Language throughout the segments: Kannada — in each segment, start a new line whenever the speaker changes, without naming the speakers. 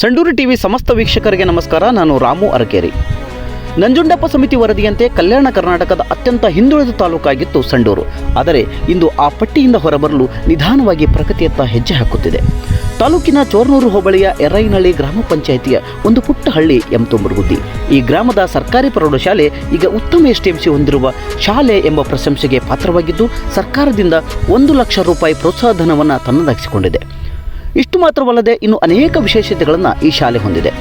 ಸಂಡೂರು ಟಿವಿ ಸಮಸ್ತ ವೀಕ್ಷಕರಿಗೆ ನಮಸ್ಕಾರ. ನಾನು ರಾಮು ಅರಕೇರಿ. ನಂಜುಂಡಪ್ಪ ಸಮಿತಿ ವರದಿಯಂತೆ ಕಲ್ಯಾಣ ಕರ್ನಾಟಕದ ಅತ್ಯಂತ ಹಿಂದುಳಿದ ತಾಲೂಕಾಗಿತ್ತು ಸಂಡೂರು. ಆದರೆ ಇಂದು ಆ ಪಟ್ಟಿಯಿಂದ ಹೊರಬರಲು ನಿಧಾನವಾಗಿ ಪ್ರಗತಿಯತ್ತ ಹೆಜ್ಜೆ ಹಾಕುತ್ತಿದೆ. ತಾಲೂಕಿನ ಚೋರ್ನೂರು ಹೋಬಳಿಯ ಎರೈನಳ್ಳಿ ಗ್ರಾಮ ಪಂಚಾಯಿತಿಯ ಒಂದು ಪುಟ್ಟ ಹಳ್ಳಿ ಎಂ ತುಂಬುರ್ಗುದ್ದಿ ಈ ಗ್ರಾಮದ ಸರ್ಕಾರಿ ಪ್ರೌಢಶಾಲೆ ಈಗ ಉತ್ತಮ ಎಸ್ಟಿಎಂಸಿ ಹೊಂದಿರುವ ಶಾಲೆ ಎಂಬ ಪ್ರಶಂಸೆಗೆ ಪಾತ್ರವಾಗಿದ್ದು, ಸರ್ಕಾರದಿಂದ ಒಂದು ಲಕ್ಷ ರೂಪಾಯಿ ಪ್ರೋತ್ಸಾಹಧನವನ್ನು ತನ್ನದಾಗಿಸಿಕೊಂಡಿದೆ. ಇಷ್ಟು ಮಾತ್ರವಲ್ಲದೆ ಇನ್ನು ಅನೇಕ ವಿಶೇಷತೆಗಳನ್ನು ಈ ಶಾಲೆ ಹೊಂದಿದೆ.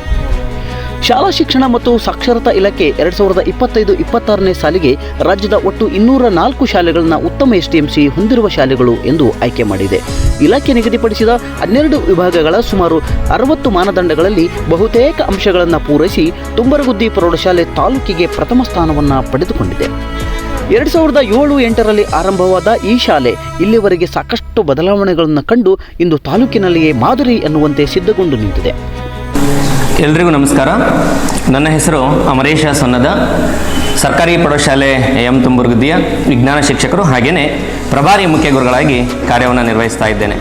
ಶಾಲಾ ಶಿಕ್ಷಣ ಮತ್ತು ಸಾಕ್ಷರತಾ ಇಲಾಖೆ ಎರಡು ಸಾವಿರದ ಇಪ್ಪತ್ತೈದು ಇಪ್ಪತ್ತಾರನೇ ಸಾಲಿಗೆ ರಾಜ್ಯದ ಒಟ್ಟು ಇನ್ನೂರ ನಾಲ್ಕು ಶಾಲೆಗಳನ್ನು ಉತ್ತಮ ಎಸ್ಟಿಎಂಸಿ ಹೊಂದಿರುವ ಶಾಲೆಗಳು ಎಂದು ಆಯ್ಕೆ ಮಾಡಿದೆ. ಇಲಾಖೆ ನಿಗದಿಪಡಿಸಿದ ಹನ್ನೆರಡು ವಿಭಾಗಗಳ ಸುಮಾರು ಅರವತ್ತು ಮಾನದಂಡಗಳಲ್ಲಿ ಬಹುತೇಕ ಅಂಶಗಳನ್ನು ಪೂರೈಸಿ ತುಂಬರಗುದ್ದಿ ಪ್ರೌಢಶಾಲೆ ತಾಲೂಕಿಗೆ ಪ್ರಥಮ ಸ್ಥಾನವನ್ನು ಪಡೆದುಕೊಂಡಿದೆ. ಎರಡು ಸಾವಿರದ ಏಳು ಎಂಟರಲ್ಲಿ ಆರಂಭವಾದ ಈ ಶಾಲೆ ಇಲ್ಲಿವರೆಗೆ ಸಾಕಷ್ಟು ಬದಲಾವಣೆಗಳನ್ನು ಕಂಡು ಇಂದು ತಾಲೂಕಿನಲ್ಲಿಯೇ ಮಾದರಿ ಎನ್ನುವಂತೆ ಸಿದ್ಧಗೊಂಡು ನಿಂತಿದೆ.
ಎಲ್ರಿಗೂ ನಮಸ್ಕಾರ. ನನ್ನ ಹೆಸರು ಅಮರೇಶ ಸೊನ್ನದ. ಸರ್ಕಾರಿ ಪ್ರೌಢಶಾಲೆ ಎಂ ತುಂಬುರ್ಗುದ್ದಿಯ ವಿಜ್ಞಾನ ಶಿಕ್ಷಕರು ಹಾಗೆಯೇ ಪ್ರಭಾರಿ ಮುಖ್ಯ ಗುರುಗಳಾಗಿ ಕಾರ್ಯವನ್ನು ನಿರ್ವಹಿಸ್ತಾ ಇದ್ದೇನೆ.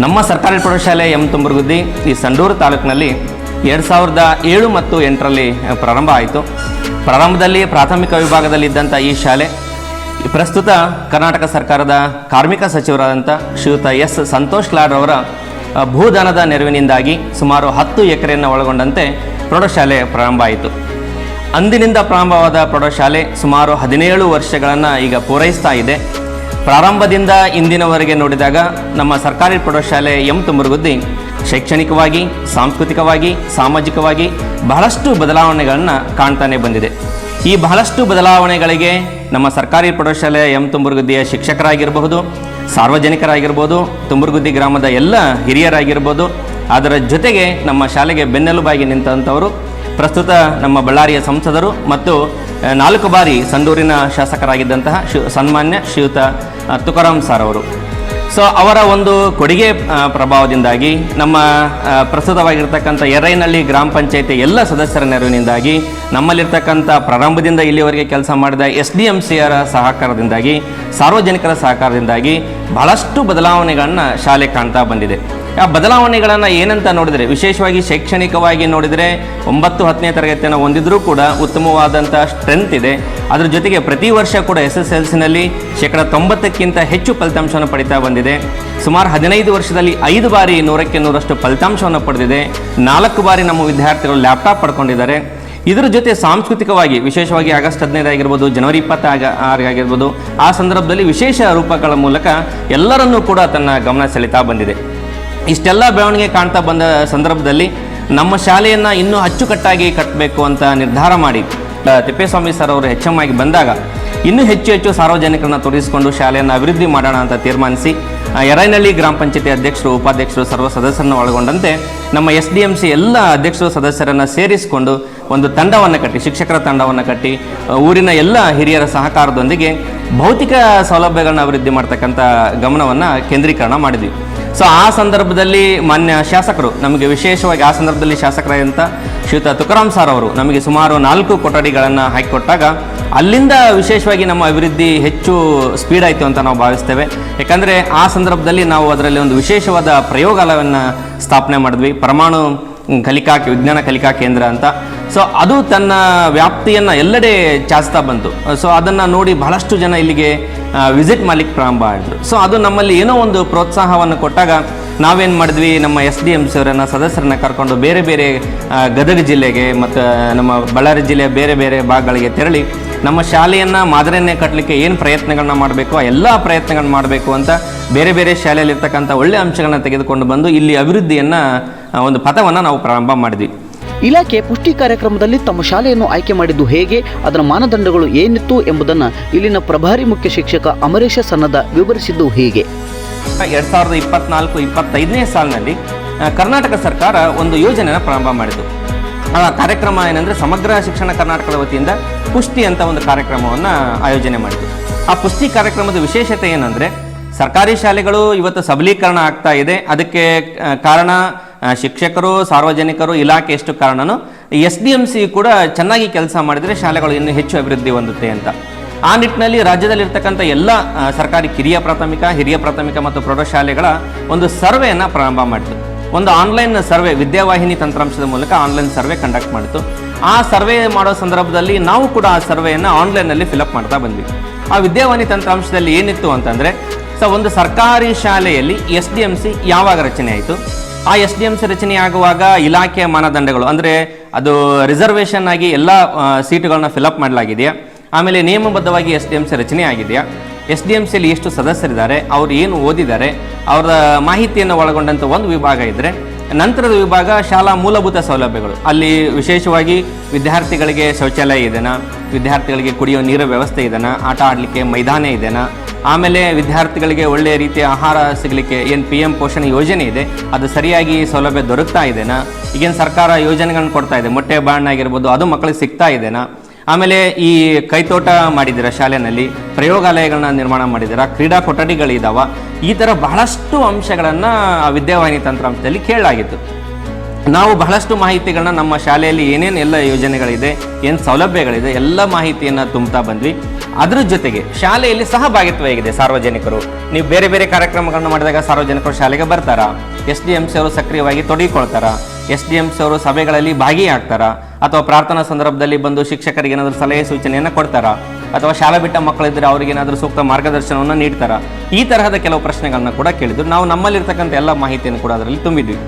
ನಮ್ಮ ಸರ್ಕಾರಿ ಪ್ರೌಢಶಾಲೆ ಎಂ ತುಂಬುರ್ಗುದ್ದಿ ಈ ಸಂಡೂರು ತಾಲೂಕಿನಲ್ಲಿ ಎರಡು ಸಾವಿರದ ಏಳು ಮತ್ತು ಎಂಟರಲ್ಲಿ ಪ್ರಾರಂಭ ಆಯಿತು. ಪ್ರಾರಂಭದಲ್ಲಿ, ಪ್ರಾಥಮಿಕ ವಿಭಾಗದಲ್ಲಿದ್ದಂಥ ಈ ಶಾಲೆ ಪ್ರಸ್ತುತ ಕರ್ನಾಟಕ ಸರ್ಕಾರದ ಕಾರ್ಮಿಕ ಸಚಿವರಾದಂಥ ಶ್ರೀಯುತ ಎಸ್. ಸಂತೋಷ್ ಲಾಡ್ ಅವರ ಭೂದಾನದ ನೆರವಿನಿಂದಾಗಿ ಸುಮಾರು ಹತ್ತು ಎಕರೆಯನ್ನು ಒಳಗೊಂಡಂತೆ ಪ್ರೌಢಶಾಲೆ ಪ್ರಾರಂಭ ಆಯಿತು. ಅಂದಿನಿಂದ ಪ್ರಾರಂಭವಾದ ಪ್ರೌಢಶಾಲೆ ಸುಮಾರು ಹದಿನೇಳು ವರ್ಷಗಳನ್ನು ಈಗ ಪೂರೈಸ್ತಾ ಇದೆ. ಪ್ರಾರಂಭದಿಂದ ಇಂದಿನವರೆಗೆ ನೋಡಿದಾಗ ನಮ್ಮ ಸರ್ಕಾರಿ ಪ್ರೌಢಶಾಲೆ ಎಂ. ತುಮರಗುದ್ದಿ ಶೈಕ್ಷಣಿಕವಾಗಿ, ಸಾಂಸ್ಕೃತಿಕವಾಗಿ, ಸಾಮಾಜಿಕವಾಗಿ ಬಹಳಷ್ಟು ಬದಲಾವಣೆಗಳನ್ನು ಕಾಣ್ತಾನೆ ಬಂದಿದೆ. ಈ ಬಹಳಷ್ಟು ಬದಲಾವಣೆಗಳಿಗೆ ನಮ್ಮ ಸರ್ಕಾರಿ ಪ್ರೌಢಶಾಲೆಯ ಎಂ ತುಂಬುರುಗುದ್ದಿಯ ಶಿಕ್ಷಕರಾಗಿರಬಹುದು, ಸಾರ್ವಜನಿಕರಾಗಿರ್ಬೋದು ತುಂಬುರ್ಗುದ್ದಿ ಗ್ರಾಮದ ಎಲ್ಲ ಹಿರಿಯರಾಗಿರ್ಬೋದು, ಅದರ ಜೊತೆಗೆ ನಮ್ಮ ಶಾಲೆಗೆ ಬೆನ್ನೆಲುಬಾಗಿ ನಿಂತಂಥವರು, ಪ್ರಸ್ತುತ ನಮ್ಮ ಬಳ್ಳಾರಿಯ ಸಂಸದರು ಮತ್ತು ನಾಲ್ಕು ಬಾರಿ ಸಂಡೂರಿನ ಶಾಸಕರಾಗಿದ್ದಂತಹ ಶಿ, ಸನ್ಮಾನ್ಯ ಶ್ರೀಯುತ ತುಕಾರಾಮ್ ಸರ್ ಅವರು. ಸೊ ಅವರ ಒಂದು ಕೊಡುಗೆ ಪ್ರಭಾವದಿಂದಾಗಿ ನಮ್ಮ ಪ್ರಸ್ತುತವಾಗಿರ್ತಕ್ಕಂಥ ಎರೈನಹಳ್ಳಿ ಗ್ರಾಮ ಪಂಚಾಯತಿ ಎಲ್ಲ ಸದಸ್ಯರ ನೆರವಿನಿಂದಾಗಿ ನಮ್ಮಲ್ಲಿರ್ತಕ್ಕಂಥ ಪ್ರಾರಂಭದಿಂದ ಇಲ್ಲಿವರೆಗೆ ಕೆಲಸ ಮಾಡಿದ ಎಸ್ ಡಿ ಎಂ ಸಿಯರ ಸಹಕಾರದಿಂದಾಗಿ, ಸಾರ್ವಜನಿಕರ ಸಹಕಾರದಿಂದಾಗಿ ಬಹಳಷ್ಟು ಬದಲಾವಣೆಗಳನ್ನು ಶಾಲೆ ಕಾಣ್ತಾ ಬಂದಿದೆ. ಆ ಬದಲಾವಣೆಗಳನ್ನು ಏನಂತ ನೋಡಿದರೆ, ವಿಶೇಷವಾಗಿ ಶೈಕ್ಷಣಿಕವಾಗಿ ನೋಡಿದರೆ ಒಂಬತ್ತು ಹತ್ತನೇ ತರಗತಿಯನ್ನು ಹೊಂದಿದ್ರೂ ಕೂಡ ಉತ್ತಮವಾದಂಥ ಸ್ಟ್ರೆಂತ್ ಇದೆ. ಅದರ ಜೊತೆಗೆ ಪ್ರತಿ ವರ್ಷ ಕೂಡ ಎಸ್ ಎಸ್ ಎಲ್ ಸಿನಲ್ಲಿ ಶೇಕಡ ತೊಂಬತ್ತಕ್ಕಿಂತ ಹೆಚ್ಚು ಫಲಿತಾಂಶವನ್ನು ಪಡಿತಾ ಬಂದಿದೆ. ಸುಮಾರು ಹದಿನೈದು ವರ್ಷದಲ್ಲಿ ಐದು ಬಾರಿ ನೂರಕ್ಕೆ ನೂರಷ್ಟು ಫಲಿತಾಂಶವನ್ನು ಪಡೆದಿದೆ. ನಾಲ್ಕು ಬಾರಿ ನಮ್ಮ ವಿದ್ಯಾರ್ಥಿಗಳು ಲ್ಯಾಪ್ಟಾಪ್ ಪಡ್ಕೊಂಡಿದ್ದಾರೆ. ಇದರ ಜೊತೆ ಸಾಂಸ್ಕೃತಿಕವಾಗಿ, ವಿಶೇಷವಾಗಿ ಆಗಸ್ಟ್ ಹದಿನೈದು ಆಗಿರ್ಬೋದು, ಜನವರಿ ಇಪ್ಪತ್ತ ಆರು ಆಗಿರ್ಬೋದು, ಆ ಸಂದರ್ಭದಲ್ಲಿ ವಿಶೇಷ ರೂಪಗಳ ಮೂಲಕ ಎಲ್ಲರನ್ನೂ ಕೂಡ ತನ್ನ ಗಮನ ಸೆಳೀತಾ ಬಂದಿದೆ. ಇಷ್ಟೆಲ್ಲ ಬೆಳವಣಿಗೆ ಕಾಣ್ತಾ ಬಂದ ಸಂದರ್ಭದಲ್ಲಿ ನಮ್ಮ ಶಾಲೆಯನ್ನು ಇನ್ನೂ ಅಚ್ಚುಕಟ್ಟಾಗಿ ಕಟ್ಟಬೇಕು ಅಂತ ನಿರ್ಧಾರ ಮಾಡಿ ತಿಪ್ಪೇಸ್ವಾಮಿ ಸರ್ ಅವರು ಎಚ್ ಎಂ ಆಗಿ ಬಂದಾಗ ಇನ್ನೂ ಹೆಚ್ಚು ಹೆಚ್ಚು ಸಾರ್ವಜನಿಕರನ್ನ ತೊಡಗಿಸಿಕೊಂಡು ಶಾಲೆಯನ್ನು ಅಭಿವೃದ್ಧಿ ಮಾಡೋಣ ಅಂತ ತೀರ್ಮಾನಿಸಿ ಎರೈನಹಳ್ಳಿ ಗ್ರಾಮ ಪಂಚಾಯತಿ ಅಧ್ಯಕ್ಷರು, ಉಪಾಧ್ಯಕ್ಷರು, ಸರ್ವ ಸದಸ್ಯರನ್ನು ಒಳಗೊಂಡಂತೆ ನಮ್ಮ ಎಸ್ ಡಿ ಎಂ ಸಿ ಎಲ್ಲ ಅಧ್ಯಕ್ಷರು, ಸದಸ್ಯರನ್ನು ಸೇರಿಸಿಕೊಂಡು ಒಂದು ತಂಡವನ್ನು ಕಟ್ಟಿ, ಶಿಕ್ಷಕರ ತಂಡವನ್ನು ಕಟ್ಟಿ ಊರಿನ ಎಲ್ಲ ಹಿರಿಯರ ಸಹಕಾರದೊಂದಿಗೆ ಭೌತಿಕ ಸೌಲಭ್ಯಗಳನ್ನ ಅಭಿವೃದ್ಧಿ ಮಾಡ್ತಕ್ಕಂಥ ಗಮನವನ್ನು ಕೇಂದ್ರೀಕರಣ ಮಾಡಿದ್ವಿ. ಸೊ ಆ ಸಂದರ್ಭದಲ್ಲಿ ಮಾನ್ಯ ಶಾಸಕರು, ನಮಗೆ ವಿಶೇಷವಾಗಿ ಆ ಸಂದರ್ಭದಲ್ಲಿ ಶಾಸಕರಾದಂಥ ಶ್ರೀಯುತ ತುಕಾರಾಮ್ ಸರ್ ಅವರು ನಮಗೆ ಸುಮಾರು ನಾಲ್ಕು ಕೊಠಡಿಗಳನ್ನು ಹಾಕಿಕೊಟ್ಟಾಗ, ಅಲ್ಲಿಂದ ವಿಶೇಷವಾಗಿ ನಮ್ಮ ಅಭಿವೃದ್ಧಿ ಹೆಚ್ಚು ಸ್ಪೀಡ್ ಆಯಿತು ಅಂತ ನಾವು ಭಾವಿಸ್ತೇವೆ. ಯಾಕಂದರೆ ಆ ಸಂದರ್ಭದಲ್ಲಿ ನಾವು ಅದರಲ್ಲಿ ಒಂದು ವಿಶೇಷವಾದ ಪ್ರಯೋಗಾಲಯವನ್ನು ಸ್ಥಾಪನೆ ಮಾಡಿದ್ವಿ. ಪರಮಾಣು ಕಲಿಕಾ ವಿಜ್ಞಾನ ಕಲಿಕಾ ಕೇಂದ್ರ ಅಂತ. ಸೊ ಅದು ತನ್ನ ವ್ಯಾಪ್ತಿಯನ್ನು ಎಲ್ಲೆಡೆ ಚಾಚ್ತಾ ಬಂತು. ಸೊ ಅದನ್ನು ನೋಡಿ ಬಹಳಷ್ಟು ಜನ ಇಲ್ಲಿಗೆ ವಿಸಿಟ್ ಮಾಡ್ಲಿಕ್ಕೆ ಪ್ರಾರಂಭ ಆಯಿತು. ಸೊ ಅದು ನಮ್ಮಲ್ಲಿ ಏನೋ ಒಂದು ಪ್ರೋತ್ಸಾಹವನ್ನು ಕೊಟ್ಟಾಗ ನಾವೇನು ಮಾಡಿದ್ವಿ, ನಮ್ಮ ಎಸ್ ಡಿ ಎಂ ಸಿ ಅವರನ್ನು, ಸದಸ್ಯರನ್ನ ಕರ್ಕೊಂಡು ಬೇರೆ ಬೇರೆ ಗದಗ ಜಿಲ್ಲೆಗೆ ಮತ್ತು ನಮ್ಮ ಬಳ್ಳಾರಿ ಜಿಲ್ಲೆಯ ಬೇರೆ ಬೇರೆ ಭಾಗಗಳಿಗೆ ತೆರಳಿ ನಮ್ಮ ಶಾಲೆಯನ್ನು ಮಾದರಿಯನ್ನೇ ಕಟ್ಟಲಿಕ್ಕೆ ಏನು ಪ್ರಯತ್ನಗಳನ್ನ ಮಾಡಬೇಕು, ಆ ಎಲ್ಲ ಪ್ರಯತ್ನಗಳನ್ನ ಮಾಡಬೇಕು ಅಂತ ಬೇರೆ ಬೇರೆ ಶಾಲೆಯಲ್ಲಿರ್ತಕ್ಕಂಥ ಒಳ್ಳೆಯ ಅಂಶಗಳನ್ನ ತೆಗೆದುಕೊಂಡು ಬಂದು ಇಲ್ಲಿ ಅಭಿವೃದ್ಧಿಯನ್ನು ಒಂದು ಪಥವನ್ನು ನಾವು ಪ್ರಾರಂಭ ಮಾಡಿದ್ವಿ.
ಇಲಾಖೆ ಪುಷ್ಟಿ ಕಾರ್ಯಕ್ರಮದಲ್ಲಿ ತಮ್ಮ ಶಾಲೆಯನ್ನು ಆಯ್ಕೆ ಮಾಡಿದ್ದು ಹೇಗೆ, ಅದರ ಮಾನದಂಡಗಳು ಏನಿತ್ತು ಎಂಬುದನ್ನು ಇಲ್ಲಿನ ಪ್ರಭಾರಿ ಮುಖ್ಯ ಶಿಕ್ಷಕ ಅಮರೇಶ ಸನ್ನದ ವಿವರಿಸಿದ್ದು ಹೀಗೆ.
ಎರಡು ಸಾವಿರದ ಇಪ್ಪತ್ನಾಲ್ಕು, ಇಪ್ಪತ್ತೈದನೇ ಸಾಲಿನಲ್ಲಿ ಕರ್ನಾಟಕ ಸರ್ಕಾರ ಒಂದು ಯೋಜನೆಯನ್ನು ಪ್ರಾರಂಭ ಮಾಡಿತು ಆ, ಕಾರ್ಯಕ್ರಮ ಏನಂದರೆ ಸಮಗ್ರ ಶಿಕ್ಷಣ ಕರ್ನಾಟಕದ ವತಿಯಿಂದ ಪುಷ್ಟಿ ಅಂತ ಒಂದು ಕಾರ್ಯಕ್ರಮವನ್ನು ಆಯೋಜನೆ ಮಾಡಿತು ಆ ಪುಷ್ಟಿ ಕಾರ್ಯಕ್ರಮದ ವಿಶೇಷತೆ ಏನಂದರೆ ಸರ್ಕಾರಿ ಶಾಲೆಗಳು ಇವತ್ತು ಸಬಲೀಕರಣ ಆಗ್ತಾ ಇದೆ. ಅದಕ್ಕೆ ಕಾರಣ ಶಿಕ್ಷಕರು, ಸಾರ್ವಜನಿಕರು ಇಲಾಖೆ ಎಷ್ಟು ಕಾರಣನೋ ಎಸ್ ಡಿ ಎಂ ಸಿ ಕೂಡ ಚೆನ್ನಾಗಿ ಕೆಲಸ ಮಾಡಿದರೆ ಶಾಲೆಗಳು ಇನ್ನೂ ಹೆಚ್ಚು ಅಭಿವೃದ್ಧಿ ಹೊಂದುತ್ತೆ ಅಂತ. ಆ ನಿಟ್ಟಿನಲ್ಲಿ ರಾಜ್ಯದಲ್ಲಿರ್ತಕ್ಕಂಥ ಎಲ್ಲ ಸರ್ಕಾರಿ ಕಿರಿಯ ಪ್ರಾಥಮಿಕ, ಹಿರಿಯ ಪ್ರಾಥಮಿಕ ಮತ್ತು ಪ್ರೌಢಶಾಲೆಗಳ ಒಂದು ಸರ್ವೆಯನ್ನು ಪ್ರಾರಂಭ ಮಾಡಿತು. ಒಂದು ಆನ್ಲೈನ್ ಸರ್ವೆ, ವಿದ್ಯಾವಾಹಿನಿ ತಂತ್ರಾಂಶದ ಮೂಲಕ ಆನ್ಲೈನ್ ಸರ್ವೆ ಕಂಡಕ್ಟ್ ಮಾಡಿತು. ಆ ಸರ್ವೆ ಮಾಡೋ ಸಂದರ್ಭದಲ್ಲಿ ನಾವು ಕೂಡ ಆ ಸರ್ವೆಯನ್ನು ಆನ್ಲೈನಲ್ಲಿ ಫಿಲಪ್ ಮಾಡ್ತಾ ಬಂದ್ವಿ. ಆ ವಿದ್ಯಾವಾಹಿನಿ ತಂತ್ರಾಂಶದಲ್ಲಿ ಏನಿತ್ತು ಅಂತಂದರೆ, ಸೊ, ಒಂದು ಸರ್ಕಾರಿ ಶಾಲೆಯಲ್ಲಿ ಎಸ್ ಡಿ ಎಂ ಸಿ ಯಾವಾಗ ರಚನೆ ಆಯಿತು? ಆ ಎಸ್ ಡಿ ಎಂ ಸಿ ರಚನೆ ಆಗುವಾಗ ಇಲಾಖೆಯ ಮಾನದಂಡಗಳು, ಅಂದರೆ ಅದು ರಿಸರ್ವೇಷನ್ ಆಗಿ ಎಲ್ಲ ಸೀಟುಗಳನ್ನ ಫಿಲಪ್ ಮಾಡಲಾಗಿದೆಯಾ? ಆಮೇಲೆ ನಿಯಮಬದ್ಧವಾಗಿ ಎಸ್ ಡಿ ಎಂ ಸಿ ರಚನೆ ಆಗಿದೆಯಾ ಎಸ್ ಡಿ ಎಂ ಸಿಯಲ್ಲಿ ಎಷ್ಟು ಸದಸ್ಯರಿದ್ದಾರೆ? ಅವ್ರು ಏನು ಓದಿದ್ದಾರೆ? ಅವರ ಮಾಹಿತಿಯನ್ನು ಒಳಗೊಂಡಂಥ ಒಂದು ವಿಭಾಗ ಇದ್ದರೆ ನಂತರದ ವಿಭಾಗ ಶಾಲಾ ಮೂಲಭೂತ ಸೌಲಭ್ಯಗಳು. ಅಲ್ಲಿ ವಿಶೇಷವಾಗಿ ವಿದ್ಯಾರ್ಥಿಗಳಿಗೆ ಶೌಚಾಲಯ ಇದೆನಾ? ವಿದ್ಯಾರ್ಥಿಗಳಿಗೆ ಕುಡಿಯೋ ನೀರು ವ್ಯವಸ್ಥೆ ಇದೆನಾ? ಆಟ ಆಡಲಿಕ್ಕೆ ಮೈದಾನ ಇದೆನಾ? ಆಮೇಲೆ ವಿದ್ಯಾರ್ಥಿಗಳಿಗೆ ಒಳ್ಳೆಯ ರೀತಿಯ ಆಹಾರ ಸಿಗಲಿಕ್ಕೆ ಏನು ಪಿ ಎಂ ಪೋಷಣೆ ಯೋಜನೆ ಇದೆ, ಅದು ಸರಿಯಾಗಿ ಸೌಲಭ್ಯ ದೊರಕ್ತಾ ಇದೆನಾ? ಈಗೇನು ಸರ್ಕಾರ ಯೋಜನೆಗಳನ್ನು ಕೊಡ್ತಾ ಇದೆ, ಮೊಟ್ಟೆ ಬಾಣ ಆಗಿರ್ಬೋದು, ಅದು ಮಕ್ಕಳಿಗೆ ಸಿಗ್ತಾ ಇದೆನಾ? ಆಮೇಲೆ ಈ ಕೈತೋಟ ಮಾಡಿದ್ದೀರಾ ಶಾಲೆಯಲ್ಲಿ ಪ್ರಯೋಗಾಲಯಗಳನ್ನ ನಿರ್ಮಾಣ ಮಾಡಿದ್ದೀರಾ ಕ್ರೀಡಾ ಕೊಠಡಿಗಳಿದಾವ, ಈ ಥರ ಬಹಳಷ್ಟು ಅಂಶಗಳನ್ನು ವಿದ್ಯಾವಾಹಿನಿ ತಂತ್ರಾಂಶದಲ್ಲಿ ಕೇಳಲಾಗಿತ್ತು. ನಾವು ಬಹಳಷ್ಟು ಮಾಹಿತಿಗಳನ್ನ ನಮ್ಮ ಶಾಲೆಯಲ್ಲಿ ಏನೇನು ಎಲ್ಲ ಯೋಜನೆಗಳಿದೆ, ಏನು ಸೌಲಭ್ಯಗಳಿದೆ, ಎಲ್ಲ ಮಾಹಿತಿಯನ್ನು ತುಂಬ್ತಾ ಬಂದ್ವಿ. ಅದ್ರ ಜೊತೆಗೆ ಶಾಲೆಯಲ್ಲಿ ಸಹಭಾಗಿತ್ವ ಹೇಗಿದೆ ಸಾರ್ವಜನಿಕರು. ನೀವು ಬೇರೆ ಬೇರೆ ಕಾರ್ಯಕ್ರಮಗಳನ್ನು ಮಾಡಿದಾಗ ಸಾರ್ವಜನಿಕರು ಶಾಲೆಗೆ ಬರ್ತಾರಾ? ಎಸ್ ಡಿ ಎಂ ಸಿ ಅವರು ಸಕ್ರಿಯವಾಗಿ ತೊಡಗಿಕೊಳ್ತಾರಾ? ಎಸ್ ಡಿ ಎಂ ಸಿ ಅವರು ಸಭೆಗಳಲ್ಲಿ ಭಾಗಿಯಾಗ್ತಾರಾ? ಅಥವಾ ಪ್ರಾರ್ಥನಾ ಸಂದರ್ಭದಲ್ಲಿ ಬಂದು ಶಿಕ್ಷಕರಿಗೆ ಏನಾದರೂ ಸಲಹೆ ಸೂಚನೆಯನ್ನು ಕೊಡ್ತಾರಾ? ಅಥವಾ ಶಾಲೆ ಬಿಟ್ಟ ಮಕ್ಕಳಿದ್ರೆ ಅವ್ರಿಗೆ ಏನಾದರೂ ಸೂಕ್ತ ಮಾರ್ಗದರ್ಶನವನ್ನು ನೀಡ್ತಾರಾ? ಈ ತರಹದ ಕೆಲವು ಪ್ರಶ್ನೆಗಳನ್ನ ಕೂಡ ಕೇಳಿದ್ರು. ನಾವು ನಮ್ಮಲ್ಲಿರ್ತಕ್ಕಂಥ ಎಲ್ಲ ಮಾಹಿತಿಯನ್ನು ಕೂಡ ಅದರಲ್ಲಿ ತುಂಬಿದ್ವಿ.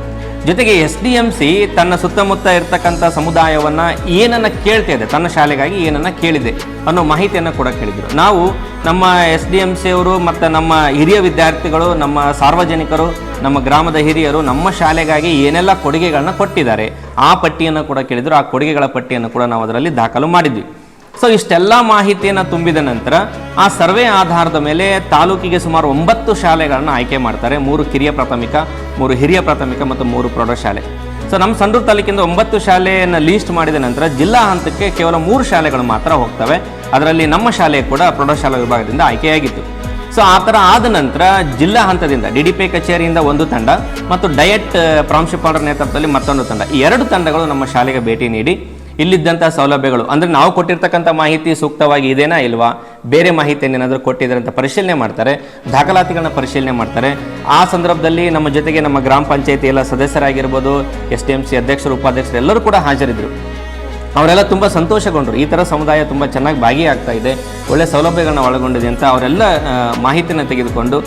ಜೊತೆಗೆ ಎಸ್ ಡಿ ಎಂ ಸಿ ತನ್ನ ಸುತ್ತಮುತ್ತ ಇರತಕ್ಕಂಥ ಸಮುದಾಯವನ್ನ ಏನನ್ನ ಕೇಳ್ತಾ ಇದೆ ತನ್ನ ಶಾಲೆಗಾಗಿ ಏನನ್ನ ಕೇಳಿದೆ ಅನ್ನೋ ಮಾಹಿತಿಯನ್ನು ಕೂಡ ಕೇಳಿದ್ರು. ನಾವು ನಮ್ಮ ಎಸ್ ಡಿ ಎಂ ಸಿ ಅವರು ಮತ್ತು ನಮ್ಮ ಹಿರಿಯ ವಿದ್ಯಾರ್ಥಿಗಳು, ನಮ್ಮ ಸಾರ್ವಜನಿಕರು, ನಮ್ಮ ಗ್ರಾಮದ ಹಿರಿಯರು ನಮ್ಮ ಶಾಲೆಗಾಗಿ ಏನೆಲ್ಲ ಕೊಡುಗೆಗಳನ್ನ ಕೊಟ್ಟಿದ್ದಾರೆ, ಆ ಪಟ್ಟಿಯನ್ನು ಕೂಡ ಕೇಳಿದ್ರು. ಆ ಕೊಡುಗೆಗಳ ಪಟ್ಟಿಯನ್ನು ಕೂಡ ನಾವು ಅದರಲ್ಲಿ ದಾಖಲು ಮಾಡಿದ್ವಿ. ಸೊ ಇಷ್ಟೆಲ್ಲ ಮಾಹಿತಿಯನ್ನು ತುಂಬಿದ ನಂತರ ಆ ಸರ್ವೆ ಆಧಾರದ ಮೇಲೆ ತಾಲೂಕಿಗೆ ಸುಮಾರು ಒಂಬತ್ತು ಶಾಲೆಗಳನ್ನು ಆಯ್ಕೆ ಮಾಡ್ತಾರೆ. ಮೂರು ಕಿರಿಯ ಪ್ರಾಥಮಿಕ, ಮೂರು ಹಿರಿಯ ಪ್ರಾಥಮಿಕ ಮತ್ತು ಮೂರು ಪ್ರೌಢಶಾಲೆ ಸೊ ನಮ್ಮ ಸಂಡೂರು ತಾಲೂಕಿಂದ ಒಂಬತ್ತು ಶಾಲೆಯನ್ನು ಲೀಸ್ಟ್ ಮಾಡಿದ ನಂತರ ಜಿಲ್ಲಾ ಹಂತಕ್ಕೆ ಕೇವಲ ಮೂರು ಶಾಲೆಗಳು ಮಾತ್ರ ಹೋಗ್ತವೆ. ಅದರಲ್ಲಿ ನಮ್ಮ ಶಾಲೆ ಕೂಡ ಪ್ರೌಢಶಾಲಾ ವಿಭಾಗದಿಂದ ಆಯ್ಕೆಯಾಗಿತ್ತು. ಸೊ ಆ ಥರ ಆದ ನಂತರ ಜಿಲ್ಲಾ ಹಂತದಿಂದ ಡಿ ಡಿ ಪಿ ಕಚೇರಿಯಿಂದ ಒಂದು ತಂಡ ಮತ್ತು ಡಯಟ್, ಪ್ರಾಂಶುಪಾಲರ ನೇತೃತ್ವದಲ್ಲಿ ಮತ್ತೊಂದು ತಂಡ. ಈ ಎರಡು ತಂಡಗಳು ನಮ್ಮ ಶಾಲೆಗೆ ಭೇಟಿ ನೀಡಿ ಇಲ್ಲಿದ್ದಂಥ ಸೌಲಭ್ಯಗಳು. ಅಂದರೆ ನಾವು ಕೊಟ್ಟಿರ್ತಕ್ಕಂಥ ಮಾಹಿತಿ ಸೂಕ್ತವಾಗಿ ಇದೇನಾ ಇಲ್ವಾ? ಬೇರೆ ಮಾಹಿತಿಯನ್ನು ಏನಾದರೂ ಕೊಟ್ಟಿದ್ದಾರೆ ಅಂತ ಪರಿಶೀಲನೆ ಮಾಡ್ತಾರೆ, ದಾಖಲಾತಿಗಳನ್ನ ಪರಿಶೀಲನೆ ಮಾಡ್ತಾರೆ. ಆ ಸಂದರ್ಭದಲ್ಲಿ ನಮ್ಮ ಜೊತೆಗೆ ನಮ್ಮ ಗ್ರಾಮ ಪಂಚಾಯತಿ ಎಲ್ಲ ಸದಸ್ಯರಾಗಿರ್ಬೋದು ಎಸ್ ಡಿ ಎಂ ಸಿ ಅಧ್ಯಕ್ಷರು, ಉಪಾಧ್ಯಕ್ಷರು ಎಲ್ಲರೂ ಕೂಡ ಹಾಜರಿದ್ದರು. ಅವರೆಲ್ಲ ತುಂಬ ಸಂತೋಷಗೊಂಡರು. ಈ ಥರ ಸಮುದಾಯ ತುಂಬ ಚೆನ್ನಾಗಿ ಭಾಗಿಯಾಗ್ತಾ ಇದೆ, ಒಳ್ಳೆ ಸೌಲಭ್ಯಗಳನ್ನ ಒಳಗೊಂಡಿದೆ ಅಂತ ಅವರೆಲ್ಲ ಮಾಹಿತಿಯನ್ನು ತೆಗೆದುಕೊಂಡು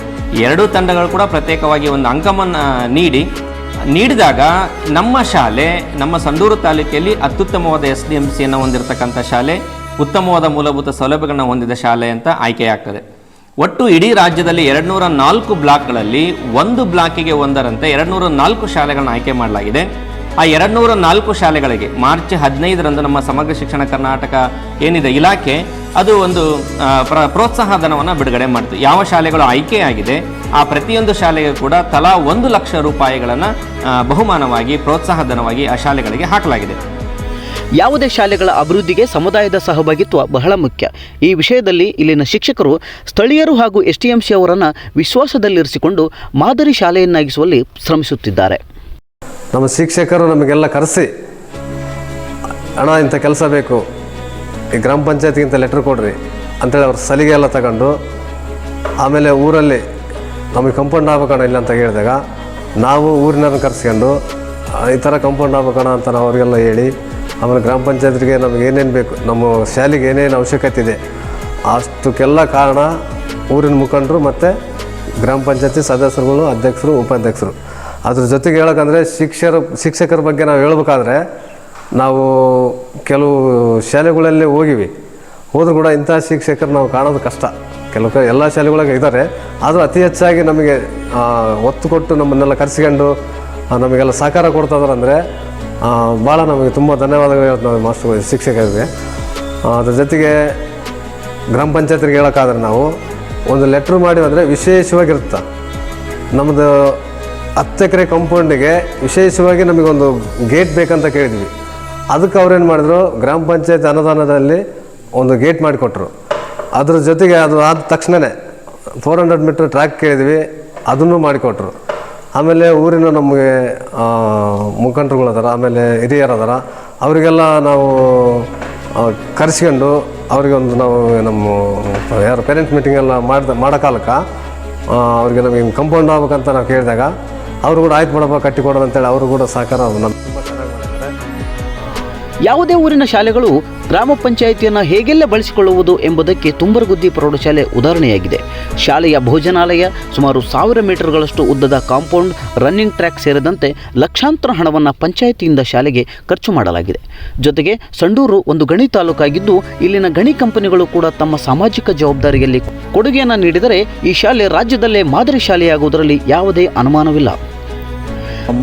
ಎರಡೂ ತಂಡಗಳು ಕೂಡ ಪ್ರತ್ಯೇಕವಾಗಿ ಒಂದು ಅಂಕವನ್ನು ನೀಡಿ ನೀಡಿದಾಗ ನಮ್ಮ ಶಾಲೆ, ನಮ್ಮ ಸಂಡೂರು ತಾಲೂಕಿನಲ್ಲಿ ಅತ್ಯುತ್ತಮವಾದ ಎಸ್ ಡಿ ಎಂ ಸಿಯನ್ನು ಹೊಂದಿರತಕ್ಕಂಥ ಶಾಲೆ, ಉತ್ತಮವಾದ ಮೂಲಭೂತ ಸೌಲಭ್ಯಗಳನ್ನು ಹೊಂದಿದ ಶಾಲೆ ಅಂತ ಆಯ್ಕೆಯಾಗ್ತದೆ. ಒಟ್ಟು ಇಡೀ ರಾಜ್ಯದಲ್ಲಿ ಎರಡುನೂರ ನಾಲ್ಕು ಬ್ಲಾಕ್ಗಳಲ್ಲಿ ಒಂದು ಬ್ಲಾಕಿಗೆ ಒಂದರಂತೆ ಎರಡುನೂರ ನಾಲ್ಕು ಶಾಲೆಗಳನ್ನು ಆಯ್ಕೆ ಮಾಡಲಾಗಿದೆ. ಆ ಎರಡುನೂರ ನಾಲ್ಕು ಶಾಲೆಗಳಿಗೆ ಮಾರ್ಚ್ ಹದಿನೈದರಂದು ನಮ್ಮ ಸಮಗ್ರ ಶಿಕ್ಷಣ ಕರ್ನಾಟಕ ಏನಿದೆ ಇಲಾಖೆ ಅದು ಒಂದು ಪ್ರೋತ್ಸಾಹ ಧನವನ್ನು ಬಿಡುಗಡೆ ಮಾಡಿತು. ಯಾವ ಶಾಲೆಗಳು ಆಯ್ಕೆಯಾಗಿದೆ ಆ ಪ್ರತಿಯೊಂದು ಶಾಲೆಗೆ ಕೂಡ ತಲಾ ಒಂದು ಲಕ್ಷ ರೂಪಾಯಿಗಳನ್ನು ಬಹುಮಾನವಾಗಿ ಪ್ರೋತ್ಸಾಹಧನವಾಗಿ ಆ ಶಾಲೆಗಳಿಗೆ ಹಾಕಲಾಗಿದೆ.
ಯಾವುದೇ ಶಾಲೆಗಳ ಅಭಿವೃದ್ಧಿಗೆ ಸಮುದಾಯದ ಸಹಭಾಗಿತ್ವ ಬಹಳ ಮುಖ್ಯ. ಈ ವಿಷಯದಲ್ಲಿ ಇಲ್ಲಿನ ಶಿಕ್ಷಕರು ಸ್ಥಳೀಯರು ಹಾಗೂ ಎಸ್ ಟಿ ಎಂ ಸಿ ಅವರನ್ನು ವಿಶ್ವಾಸದಲ್ಲಿರಿಸಿಕೊಂಡು ಮಾದರಿ ಶಾಲೆಯನ್ನಾಗಿಸುವಲ್ಲಿ ಶ್ರಮಿಸುತ್ತಿದ್ದಾರೆ.
ನಮ್ಮ ಶಿಕ್ಷಕರು ನಮಗೆಲ್ಲ ಕರೆಸಿ ಹಣ ಇಂಥ ಕೆಲಸ ಬೇಕು. ಈ ಗ್ರಾಮ ಪಂಚಾಯತ್ಗಿಂತ ಲೆಟ್ರ್ ಕೊಡ್ರಿ ಅಂತೇಳಿ ಅವ್ರ ಸಲಿಗೆ ಎಲ್ಲ ತಗೊಂಡು ಆಮೇಲೆ ಊರಲ್ಲಿ ನಮಗೆ ಕಂಪೌಂಡ್ ಆಗ್ಬೇಕಣ ಇಲ್ಲ ಅಂತ ಹೇಳಿದಾಗ ನಾವು ಊರಿನವ್ರನ್ನ ಕರೆಸ್ಕೊಂಡು ಈ ಥರ ಕಂಪೌಂಡ್ ಆಗ್ಬೇಕಣ ಅಂತ ನಾವು ಅವರಿಗೆಲ್ಲ ಹೇಳಿ ಆಮೇಲೆ ಗ್ರಾಮ ಪಂಚಾಯತ್ಗೆ ನಮ್ಗೆ ಏನೇನು ಬೇಕು, ನಮ್ಮ ಶಾಲೆಗೆ ಏನೇನು ಅವಶ್ಯಕತೆ ಇದೆ ಅಷ್ಟಕ್ಕೆಲ್ಲ ಕಾರಣ ಊರಿನ ಮುಖಂಡರು ಮತ್ತು ಗ್ರಾಮ ಪಂಚಾಯತಿ ಸದಸ್ಯರುಗಳು, ಅಧ್ಯಕ್ಷರು, ಉಪಾಧ್ಯಕ್ಷರು. ಅದ್ರ ಜೊತೆಗೆ ಹೇಳೋಕ್ಕಂದ್ರೆ ಶಿಕ್ಷಕರ ಶಿಕ್ಷಕರ ಬಗ್ಗೆ ನಾವು ಹೇಳ್ಬೇಕಾದ್ರೆ ನಾವು ಕೆಲವು ಶಾಲೆಗಳಲ್ಲಿ ಹೋಗಿವಿ. ಹೋದರೂ ಕೂಡ ಇಂಥ ಶಿಕ್ಷಕರು ನಾವು ಕಾಣೋದು ಕಷ್ಟ. ಕೆಲವು ಎಲ್ಲ ಶಾಲೆಗಳಾಗ ಇದ್ದಾರೆ. ಆದರೂ ಅತಿ ಹೆಚ್ಚಾಗಿ ನಮಗೆ ಒತ್ತು ಕೊಟ್ಟು ನಮ್ಮನ್ನೆಲ್ಲ ಕರೆಸ್ಕೊಂಡು ನಮಗೆಲ್ಲ ಸಹಕಾರ ಕೊಡ್ತಾ ಅಂದರೆ ಭಾಳ ನಮಗೆ ತುಂಬ ಧನ್ಯವಾದಗಳು ನಾವು ಮಾಸ್ಟರ್ ಶಿಕ್ಷಕರಿಗೆ. ಅದ್ರ ಜೊತೆಗೆ ಗ್ರಾಮ ಪಂಚಾಯತ್ರಿಗೆ ಹೇಳೋಕ್ಕಾದ್ರೆ ನಾವು ಒಂದು ಲೆಟ್ರ್ ಮಾಡಿ ಅಂದರೆ ವಿಶೇಷವಾಗಿರುತ್ತೆ. ನಮ್ಮದು ಹತ್ತು ಎಕರೆ ಕಾಂಪೌಂಡಿಗೆ ವಿಶೇಷವಾಗಿ ನಮಗೊಂದು ಗೇಟ್ ಬೇಕಂತ ಕೇಳಿದ್ವಿ. ಅದಕ್ಕೆ ಅವ್ರೇನು ಮಾಡಿದ್ರು, ಗ್ರಾಮ ಪಂಚಾಯತ್ ಅನುದಾನದಲ್ಲಿ ಒಂದು ಗೇಟ್ ಮಾಡಿಕೊಟ್ರು. ಅದ್ರ ಜೊತೆಗೆ ಅದು ಆದ ತಕ್ಷಣವೇ ಫೋರ್ ಹಂಡ್ರೆಡ್ ಮೀಟ್ರ್ ಟ್ರ್ಯಾಕ್ ಕೇಳಿದ್ವಿ, ಅದನ್ನು ಮಾಡಿಕೊಟ್ರು. ಆಮೇಲೆ ಊರಿನ ನಮಗೆ ಮುಖಂಡರುಗಳು ಆಮೇಲೆ ಹಿರಿಯರು ಅದಾರ, ಅವರಿಗೆಲ್ಲ ನಾವು ಕರೆಸ್ಕೊಂಡು ಅವರಿಗೆ ಒಂದು ನಾವು ನಮ್ಮ, ಯಾರು ಪೇರೆಂಟ್ಸ್ ಮೀಟಿಂಗ್ ಎಲ್ಲ ಮಾಡ್ದ, ಮಾಡೋ ಕಾಲಕ್ಕೆ ಅವ್ರಿಗೆ ನಮಗೆ ಕಂಪೌಂಡ್ ಆಗ್ಬೇಕಂತ ನಾವು ಕೇಳಿದಾಗ, ಅವರು ಕೂಡ ಆಯ್ತು ಬಿಡಪ್ಪ ಕಟ್ಟಿ ಕೊಡೋಣ ಅಂತೇಳಿ ಅವರು ಕೂಡ ಸಹಕಾರ ನಮ್ಮ
ಯಾವುದೇ ಊರಿನ ಶಾಲೆಗಳು ಗ್ರಾಮ ಪಂಚಾಯಿತಿಯನ್ನು ಹೇಗೆಲ್ಲ ಬಳಸಿಕೊಳ್ಳುವುದು ಎಂಬುದಕ್ಕೆ ತುಂಬರಗುದ್ದಿ ಪ್ರೌಢಶಾಲೆ ಉದಾಹರಣೆಯಾಗಿದೆ. ಶಾಲೆಯ ಭೋಜನಾಲಯ ಸುಮಾರು ಸಾವಿರ ಮೀಟರ್ಗಳಷ್ಟು ಉದ್ದದ ಕಾಂಪೌಂಡ್, ರನ್ನಿಂಗ್ ಟ್ರ್ಯಾಕ್ ಸೇರಿದಂತೆ ಲಕ್ಷಾಂತರ ಹಣವನ್ನು ಪಂಚಾಯಿತಿಯಿಂದ ಶಾಲೆಗೆ ಖರ್ಚು ಮಾಡಲಾಗಿದೆ. ಜೊತೆಗೆ ಸಂಡೂರು ಒಂದು ಗಣಿ ತಾಲೂಕಾಗಿದ್ದು, ಇಲ್ಲಿನ ಗಣಿ ಕಂಪನಿಗಳು ಕೂಡ ತಮ್ಮ ಸಾಮಾಜಿಕ ಜವಾಬ್ದಾರಿಯಲ್ಲಿ ಕೊಡುಗೆಯನ್ನು ನೀಡಿದರೆ ಈ ಶಾಲೆ ರಾಜ್ಯದಲ್ಲೇ ಮಾದರಿ ಶಾಲೆಯಾಗುವುದರಲ್ಲಿ ಯಾವುದೇ ಅನುಮಾನವಿಲ್ಲ.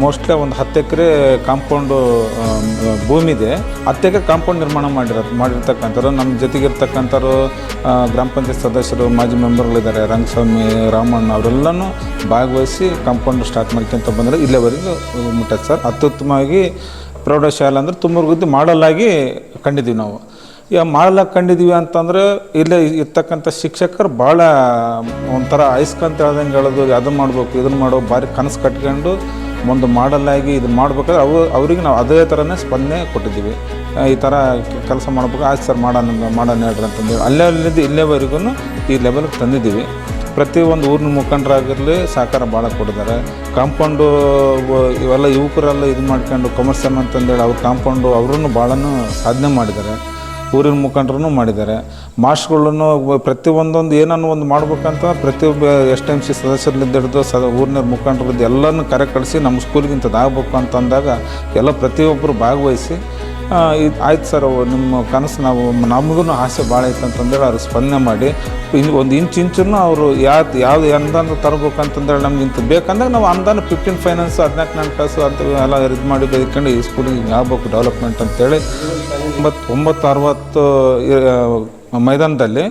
ಮೋಸ್ಟ್ಲಿ ಒಂದು ಹತ್ತು ಎಕರೆ ಕಾಂಪೌಂಡು ಭೂಮಿ ಇದೆ ಹತ್ತು ಎಕರೆ ಕಾಂಪೌಂಡ್ ನಿರ್ಮಾಣ ಮಾಡಿರೋ, ಮಾಡಿರ್ತಕ್ಕಂಥವ್ರು ನಮ್ಮ ಜೊತೆಗಿರ್ತಕ್ಕಂಥವ್ರು ಗ್ರಾಮ ಪಂಚಾಯತ್ ಸದಸ್ಯರು, ಮಾಜಿ ಮೆಂಬರ್ಗಳಿದ್ದಾರೆ, ರಂಗಸ್ವಾಮಿ, ರಾಮಣ್ಣ, ಅವರೆಲ್ಲನೂ ಭಾಗವಹಿಸಿ ಕಾಂಪೌಂಡ್ ಸ್ಟಾರ್ಟ್ ಮಾಡ್ಕೊಂತ ಬಂದರೆ ಇಲ್ಲಿವರೆಗೂ ಮುಟ್ಟೈತೆ ಸರ್. ಅತ್ಯುತ್ತಮವಾಗಿ ಪ್ರೌಢಶಾಲೆ ಅಂದರೆ ತುಮಕೂರ್ಗಿದ್ದು ಮಾಡಲಾಗಿ ಕಂಡಿದ್ದೀವಿ ನಾವು. ಈಗ ಮಾಡಲಾಗಿ ಕಂಡಿದ್ದೀವಿ ಅಂತಂದರೆ ಇಲ್ಲೇ ಇರ್ತಕ್ಕಂಥ ಶಿಕ್ಷಕರು ಭಾಳ ಒಂಥರ ಐಸ್ಕಂತ ಹೇಳ್ದಂಗೆ ಹೇಳೋದು ಅದನ್ನು ಮಾಡಬೇಕು ಇದನ್ನು ಮಾಡೋ ಭಾರಿ ಕನಸು ಕಟ್ಕೊಂಡು ಒಂದು ಮಾಡಲಾಗಿ ಇದು ಮಾಡ್ಬೇಕಾದ್ರೆ ಅವು ಅವರಿಗೆ ನಾವು ಅದೇ ಥರನೇ ಸ್ಪಂದನೆ ಕೊಟ್ಟಿದ್ದೀವಿ. ಈ ಥರ ಕೆಲಸ ಮಾಡಬೇಕು, ಆಯ್ತು ಸರ್ ಮಾಡೋಣ ಮಾಡೋಣ ಹೇಳ್ರಿ ಅಂತಂದೇಳಿ. ಅಲ್ಲೇ ಅಲ್ಲಿದ್ದು ಇಲ್ಲೇವರೆಗೂ ಈ ಲೆವೆಲ್ಗೆ ತಂದಿದ್ದೀವಿ. ಪ್ರತಿಯೊಂದು ಊರಿನ ಮುಖಂಡರಾಗಿರಲಿ ಸಹಕಾರ ಭಾಳ ಕೊಟ್ಟಿದ್ದಾರೆ. ಕಾಂಪೌಂಡು ಇವೆಲ್ಲ ಯುವಕರೆಲ್ಲ ಇದು ಮಾಡ್ಕೊಂಡು ಕಮರ್ಷಿಯಲ್ ಅಂತಂದೇಳಿ ಅವ್ರು ಕಾಂಪೌಂಡು ಅವರನ್ನು ಭಾಳನೂ ಸಾಧನೆ ಮಾಡಿದ್ದಾರೆ. ಊರಿನ ಮುಖಂಡರು ಮಾಡಿದ್ದಾರೆ. ಪ್ರತಿ ಒಂದೊಂದು ಏನನ್ನು ಒಂದು ಮಾಡ್ಬೇಕಂತ ಪ್ರತಿಯೊಬ್ಬ ಎಸ್ ಟಿ ಎಂ ಸಿ ಸದಸ್ಯರಲ್ಲಿದ್ದ ಹಿಡಿದು ಸದ ಊರಿನ ಮುಖಂಡರದ್ದು ಎಲ್ಲನೂ ಕರೆ ಕಳಿಸಿ ನಮ್ಮ ಸ್ಕೂಲ್ಗಿಂತದಾಗಬೇಕು ಅಂತಂದಾಗ ಎಲ್ಲ ಪ್ರತಿಯೊಬ್ಬರು ಭಾಗವಹಿಸಿ ಇದು ಆಯ್ತು ಸರ್ ನಿಮ್ಮ ಕನಸು, ನಾವು ನಮಗೂ ಆಸೆ ಭಾಳ ಐತೆ ಅಂತಂದೇಳಿ ಅವ್ರು ಸ್ಪಂದನೆ ಮಾಡಿ ಇನ್ನು ಒಂದು ಇಂಚು ಇಂಚನ್ನು ಅವರು ಯಾವ್ದು ಯಾವ್ದು ಅನುದಾನ ತರಬೇಕು ಅಂತಂದೇಳಿ ನಮ್ಗೆ ಇಂಥ ಬೇಕಂದಾಗ ನಾವು ಅನುದಾನ ಫಿಫ್ಟೀನ್ ಫೈನಾನ್ಸ್ ಹದಿನಾಲ್ಕು ನಾಲ್ಕು ಕ್ಲಾಸು ಅಂತ ಎಲ್ಲ ಇದು ಮಾಡಿ ಬದುಕೊಂಡು ಈ ಸ್ಕೂಲಿಗೆ ಹಿಂಗೆ ಆಗ್ಬೇಕು ಡೆವಲಪ್ಮೆಂಟ್ ಅಂತೇಳಿ ಒಂಬತ್ತು ಒಂಬತ್ತು ಅರವತ್ತು ಮೈದಾನದಲ್ಲಿ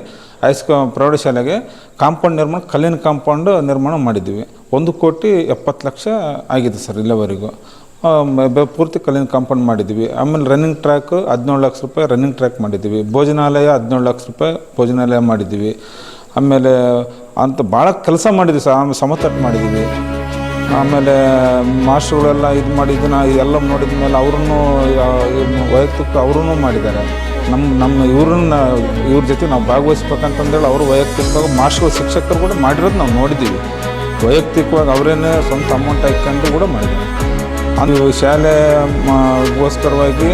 ಹೈಸ್ಕೂ ಪ್ರೌಢಶಾಲೆಗೆ ಕಾಂಪೌಂಡ್ ನಿರ್ಮಾಣ, ಕಲ್ಲಿನ ಕಾಂಪೌಂಡ್ ನಿರ್ಮಾಣ ಮಾಡಿದ್ದೀವಿ ಒಂದು ಕೋಟಿ ಎಪ್ಪತ್ತು ಲಕ್ಷ ಆಗಿದೆ ಸರ್, ಇಲ್ಲಿವರೆಗೂ. ಪೂರ್ತಿ ಕಲ್ಲಿನ ಕಾಂಪೌಂಡ್ ಮಾಡಿದ್ವಿ. ಆಮೇಲೆ ರನ್ನಿಂಗ್ ಟ್ರ್ಯಾಕ್ ಹದಿನೇಳು ಲಕ್ಷ ರೂಪಾಯಿ ರನ್ನಿಂಗ್ ಟ್ರ್ಯಾಕ್ ಮಾಡಿದ್ವಿ. ಭೋಜನಾಲಯ ಹದಿನೇಳು ಲಕ್ಷ ರೂಪಾಯಿ ಭೋಜನಾಲಯ ಮಾಡಿದ್ದೀವಿ ಆಮೇಲೆ ಅಂತ ಭಾಳ ಕೆಲಸ ಮಾಡಿದ್ವಿ ಆಮೇಲೆ ಸಮತಟ್ಟು ಮಾಡಿದ್ದೀವಿ ಆಮೇಲೆ ಮಾಸ್ಟ್ರುಗಳೆಲ್ಲ ಇದು ಮಾಡಿದ್ದನ್ನ ಎಲ್ಲ ನೋಡಿದ ಮೇಲೆ ಅವ್ರೂ ವೈಯಕ್ತಿಕ ಅವರೂ ಮಾಡಿದ್ದಾರೆ. ನಮ್ಮ ನಮ್ಮ ಇವ್ರನ್ನ, ಇವ್ರ ಜೊತೆ ನಾವು ಭಾಗವಹಿಸ್ಬೇಕಂತಂದೇಳಿ ಅವರು ವೈಯಕ್ತಿಕವಾಗಿ ಮಾಸ್ಟ್ರುಗಳು ಶಿಕ್ಷಕರು ಕೂಡ ಮಾಡಿರೋದು ನಾವು ನೋಡಿದ್ದೀವಿ. ವೈಯಕ್ತಿಕವಾಗಿ ಅವರೇನೇ ಸ್ವಂತ ಅಮೌಂಟ್ ಹಾಕ್ಕೊಂಡು ಕೂಡ ಮಾಡಿದ್ದಾರೆ. ಅದು ಶಾಲೆ ಗೋಸ್ಕರವಾಗಿ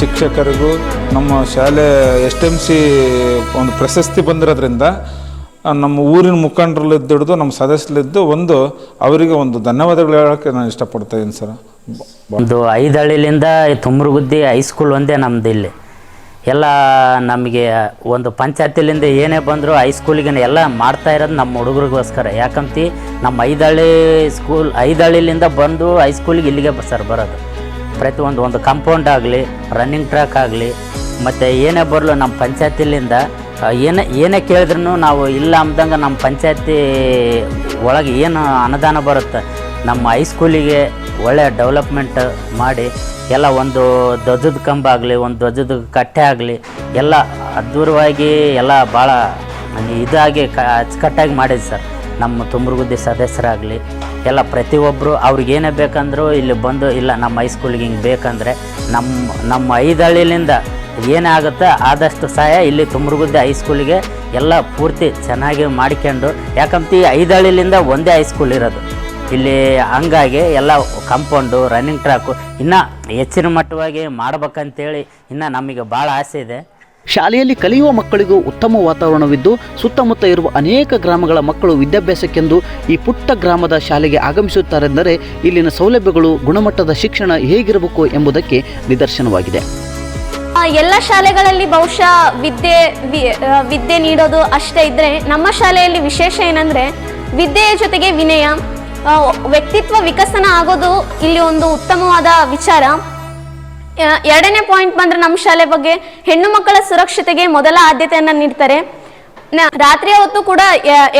ಶಿಕ್ಷಕರಿಗೂ ನಮ್ಮ ಶಾಲೆ ಎಸ್ ಎಂ ಸಿ ಒಂದು ಪ್ರಶಸ್ತಿ ಬಂದಿರೋದ್ರಿಂದ, ನಮ್ಮ ಊರಿನ ಮುಖಂಡರಲ್ಲಿದ್ದು ಹಿಡಿದು ನಮ್ಮ ಸದಸ್ಯರಲ್ಲಿದ್ದು ಒಂದು ಅವರಿಗೆ ಒಂದು ಧನ್ಯವಾದಗಳು ಹೇಳೋಕ್ಕೆ ನಾನು ಇಷ್ಟಪಡ್ತಾ ಇದ್ದೀನಿ ಸರ್.
ಒಂದು ಐದಳ್ಳಿಲಿಂದ ತುಮ್ರಗುದ್ದಿ ಹೈಸ್ಕೂಲ್ ಒಂದೇ ನಮ್ಮದು ಇಲ್ಲಿ ಎಲ್ಲ ನಮಗೆ ಒಂದು ಪಂಚಾಯತಿಲಿಂದ ಏನೇ ಬಂದರೂ ಹೈಸ್ಕೂಲಿಗೆ ಎಲ್ಲ ಮಾಡ್ತಾ ಇರೋದು ನಮ್ಮ ಹುಡುಗರಿಗೋಸ್ಕರ. ಯಾಕಂತಿ? ನಮ್ಮ ಐದಳ್ಳಿ ಸ್ಕೂಲ್ ಐದಳ್ಳಿಲಿಂದ ಬಂದು ಹೈಸ್ಕೂಲಿಗೆ ಇಲ್ಲಿಗೆ ಸರ್ ಬರೋದು. ಪ್ರತಿಯೊಂದು ಒಂದು ಕಾಂಪೌಂಡ್ ಆಗಲಿ ರನ್ನಿಂಗ್ ಟ್ರ್ಯಾಕ್ ಆಗಲಿ, ಮತ್ತು ಏನೇ ಬರಲು ನಮ್ಮ ಪಂಚಾಯತಿಲಿಂದ ಏನೇ ಏನೇ ಕೇಳಿದ್ರು ನಾವು ಇಲ್ಲ ಅಂದಂಗೆ ನಮ್ಮ ಪಂಚಾಯತಿ ಒಳಗೆ ಏನು ಅನುದಾನ ಬರುತ್ತೆ. ನಮ್ಮ ಹೈಸ್ಕೂಲಿಗೆ ಒಳ್ಳೆಯ ಡೆವಲಪ್ಮೆಂಟ್ ಮಾಡಿ, ಎಲ್ಲ ಒಂದು ಧ್ವಜದ ಕಂಬ ಆಗಲಿ, ಒಂದು ಧ್ವಜದ ಕಟ್ಟೆ ಆಗಲಿ, ಎಲ್ಲ ಅದ್ಭುತವಾಗಿ ಎಲ್ಲ ಭಾಳ ಇದಾಗಿ ಕ, ಅಚ್ಚುಕಟ್ಟಾಗಿ ಮಾಡಿದೆ ಸರ್ ನಮ್ಮ ತುಮರುಗುದ್ದಿ ಸದಸ್ಯರಾಗಲಿ, ಎಲ್ಲ ಪ್ರತಿಯೊಬ್ಬರು ಅವ್ರಿಗೇನೇ ಬೇಕಂದ್ರೂ ಇಲ್ಲಿ ಬಂದು, ಇಲ್ಲ ನಮ್ಮ ಹೈಸ್ಕೂಲಿಗೆ ಹಿಂಗೆ ಬೇಕಂದರೆ ನಮ್ಮ ನಮ್ಮ ಐದಳ್ಳಿಲಿಂದ ಏನೇ ಆಗುತ್ತೆ ಆದಷ್ಟು ಸಹಾಯ ಇಲ್ಲಿ ತುಮರುಗುದ್ದಿ ಹೈಸ್ಕೂಲಿಗೆ ಎಲ್ಲ ಪೂರ್ತಿ ಚೆನ್ನಾಗಿ ಮಾಡಿಕೊಂಡು, ಯಾಕಂತ ಈ ಐದಳ್ಳಿಲಿಂದ ಒಂದೇ ಹೈಸ್ಕೂಲ್ ಇರೋದು. ಇಲ್ಲಿ ಹಂಗಾಗಿ ಎಲ್ಲ ಕಾಂಪೌಂಡು ರನ್ನಿಂಗ್ ಟ್ರ್ಯಾಕು ಇನ್ನು ಹೆಚ್ಚಿನ ಮಟ್ಟವಾಗಿ ಮಾಡ್ಬೇಕಂತೇಳಿ ಇನ್ನು ನಮಗೆ ಭಾಳ ಆಸೆ ಇದೆ.
ಶಾಲೆಯಲ್ಲಿ ಕಲಿಯುವ ಮಕ್ಕಳಿಗೂ ಉತ್ತಮ ವಾತಾವರಣವಿದ್ದು ಸುತ್ತಮುತ್ತ ಇರುವ ಅನೇಕ ಗ್ರಾಮಗಳ ಮಕ್ಕಳು ವಿದ್ಯಾಭ್ಯಾಸಕ್ಕೆಂದು ಈ ಪುಟ್ಟ ಗ್ರಾಮದ ಶಾಲೆಗೆ ಆಗಮಿಸುತ್ತಾರೆಂದರೆ ಇಲ್ಲಿನ ಸೌಲಭ್ಯಗಳು ಗುಣಮಟ್ಟದ ಶಿಕ್ಷಣ ಹೇಗಿರಬೇಕು ಎಂಬುದಕ್ಕೆ ನಿದರ್ಶನವಾಗಿದೆ.
ಆ, ಎಲ್ಲ ಶಾಲೆಗಳಲ್ಲಿ ಬಹುಶಃ ವಿದ್ಯೆ ವಿದ್ಯೆ ನೀಡೋದು ಅಷ್ಟೇ ಇದ್ರೆ ನಮ್ಮ ಶಾಲೆಯಲ್ಲಿ ವಿಶೇಷ ಏನಂದ್ರೆ ವಿದ್ಯೆಯ ಜೊತೆಗೆ ವಿನಯ ವ್ಯಕ್ತಿತ್ವ ವಿಕಸನ ಆಗೋದು ಇಲ್ಲಿ ಒಂದು ಉತ್ತಮವಾದ ವಿಚಾರ. ಎರಡನೇ ಪಾಯಿಂಟ್ ಬಂದ್ರೆ ನಮ್ಮ ಶಾಲೆ ಬಗ್ಗೆ ಹೆಣ್ಣು ಮಕ್ಕಳ ಸುರಕ್ಷತೆಗೆ ಮೊದಲ ಆದ್ಯತೆಯನ್ನ ನೀಡ್ತಾರೆ. ರಾತ್ರಿಯ ಹೊತ್ತು ಕೂಡ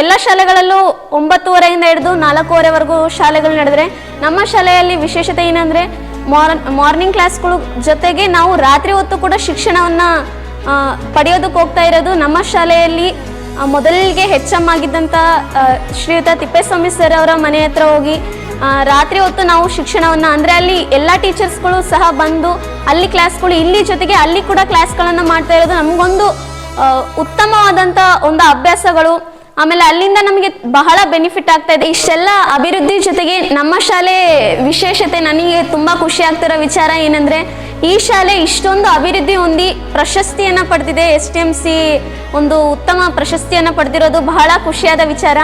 ಎಲ್ಲ ಶಾಲೆಗಳಲ್ಲೂ ಒಂಬತ್ತುವರೆಯಿಂದ ಹಿಡಿದು ನಾಲ್ಕೂವರೆವರೆಗೂ ಶಾಲೆಗಳು ನಡೆದರೆ, ನಮ್ಮ ಶಾಲೆಯಲ್ಲಿ ವಿಶೇಷತೆ ಏನಂದ್ರೆ, ಮಾರ್ ಮಾರ್ನಿಂಗ್ ಕ್ಲಾಸ್ಗಳು ಜೊತೆಗೆ ನಾವು ರಾತ್ರಿ ಹೊತ್ತು ಕೂಡ ಶಿಕ್ಷಣವನ್ನ ಪಡೆಯೋದಕ್ಕೆ ಹೋಗ್ತಾ ಇರೋದು ನಮ್ಮ ಶಾಲೆಯಲ್ಲಿ ಮೊದಲಿಗೆ ಹೆಚ್ಚಮ್ ಆಗಿದ್ದಂಥ ಆ, ಶ್ರೀಯುತ ತಿಪ್ಪೇಸ್ವಾಮಿ ಸರ್ ಅವರ ಮನೆ ಹತ್ರ ಹೋಗಿ ರಾತ್ರಿ ಹೊತ್ತು ನಾವು ಶಿಕ್ಷಣವನ್ನ ಅಂದ್ರೆ ಅಲ್ಲಿ ಎಲ್ಲ ಟೀಚರ್ಸ್ಗಳು ಸಹ ಬಂದು ಅಲ್ಲಿ ಕ್ಲಾಸ್ಗಳು ಇಲ್ಲಿ ಜೊತೆಗೆ ಅಲ್ಲಿ ಕೂಡ ಕ್ಲಾಸ್ಗಳನ್ನು ಮಾಡ್ತಾ ಇರೋದು ನಮಗೊಂದು ಉತ್ತಮವಾದಂಥ ಒಂದು ಅಭ್ಯಾಸಗಳು. ಆಮೇಲೆ ಅಲ್ಲಿಂದ ನಮಗೆ ಬಹಳ ಬೆನಿಫಿಟ್ ಆಗ್ತಾ ಇದೆ. ಇಷ್ಟೆಲ್ಲ ಅಭಿವೃದ್ಧಿ ಜೊತೆಗೆ ನಮ್ಮ ಶಾಲೆ ವಿಶೇಷತೆ ನನಗೆ ತುಂಬ ಖುಷಿ ಆಗ್ತಿರೋ ವಿಚಾರ ಏನಂದ್ರೆ ಈ ಶಾಲೆ ಇಷ್ಟೊಂದು ಅಭಿವೃದ್ಧಿ ಹೊಂದಿ ಪ್ರಶಸ್ತಿಯನ್ನ ಪಡೆದಿದೆ. ಎಸ್ ಟಿ ಎಂ ಸಿ ಒಂದು ಉತ್ತಮ ಪ್ರಶಸ್ತಿಯನ್ನ ಪಡೆದಿರೋದು ಬಹಳ ಖುಷಿಯಾದ ವಿಚಾರ.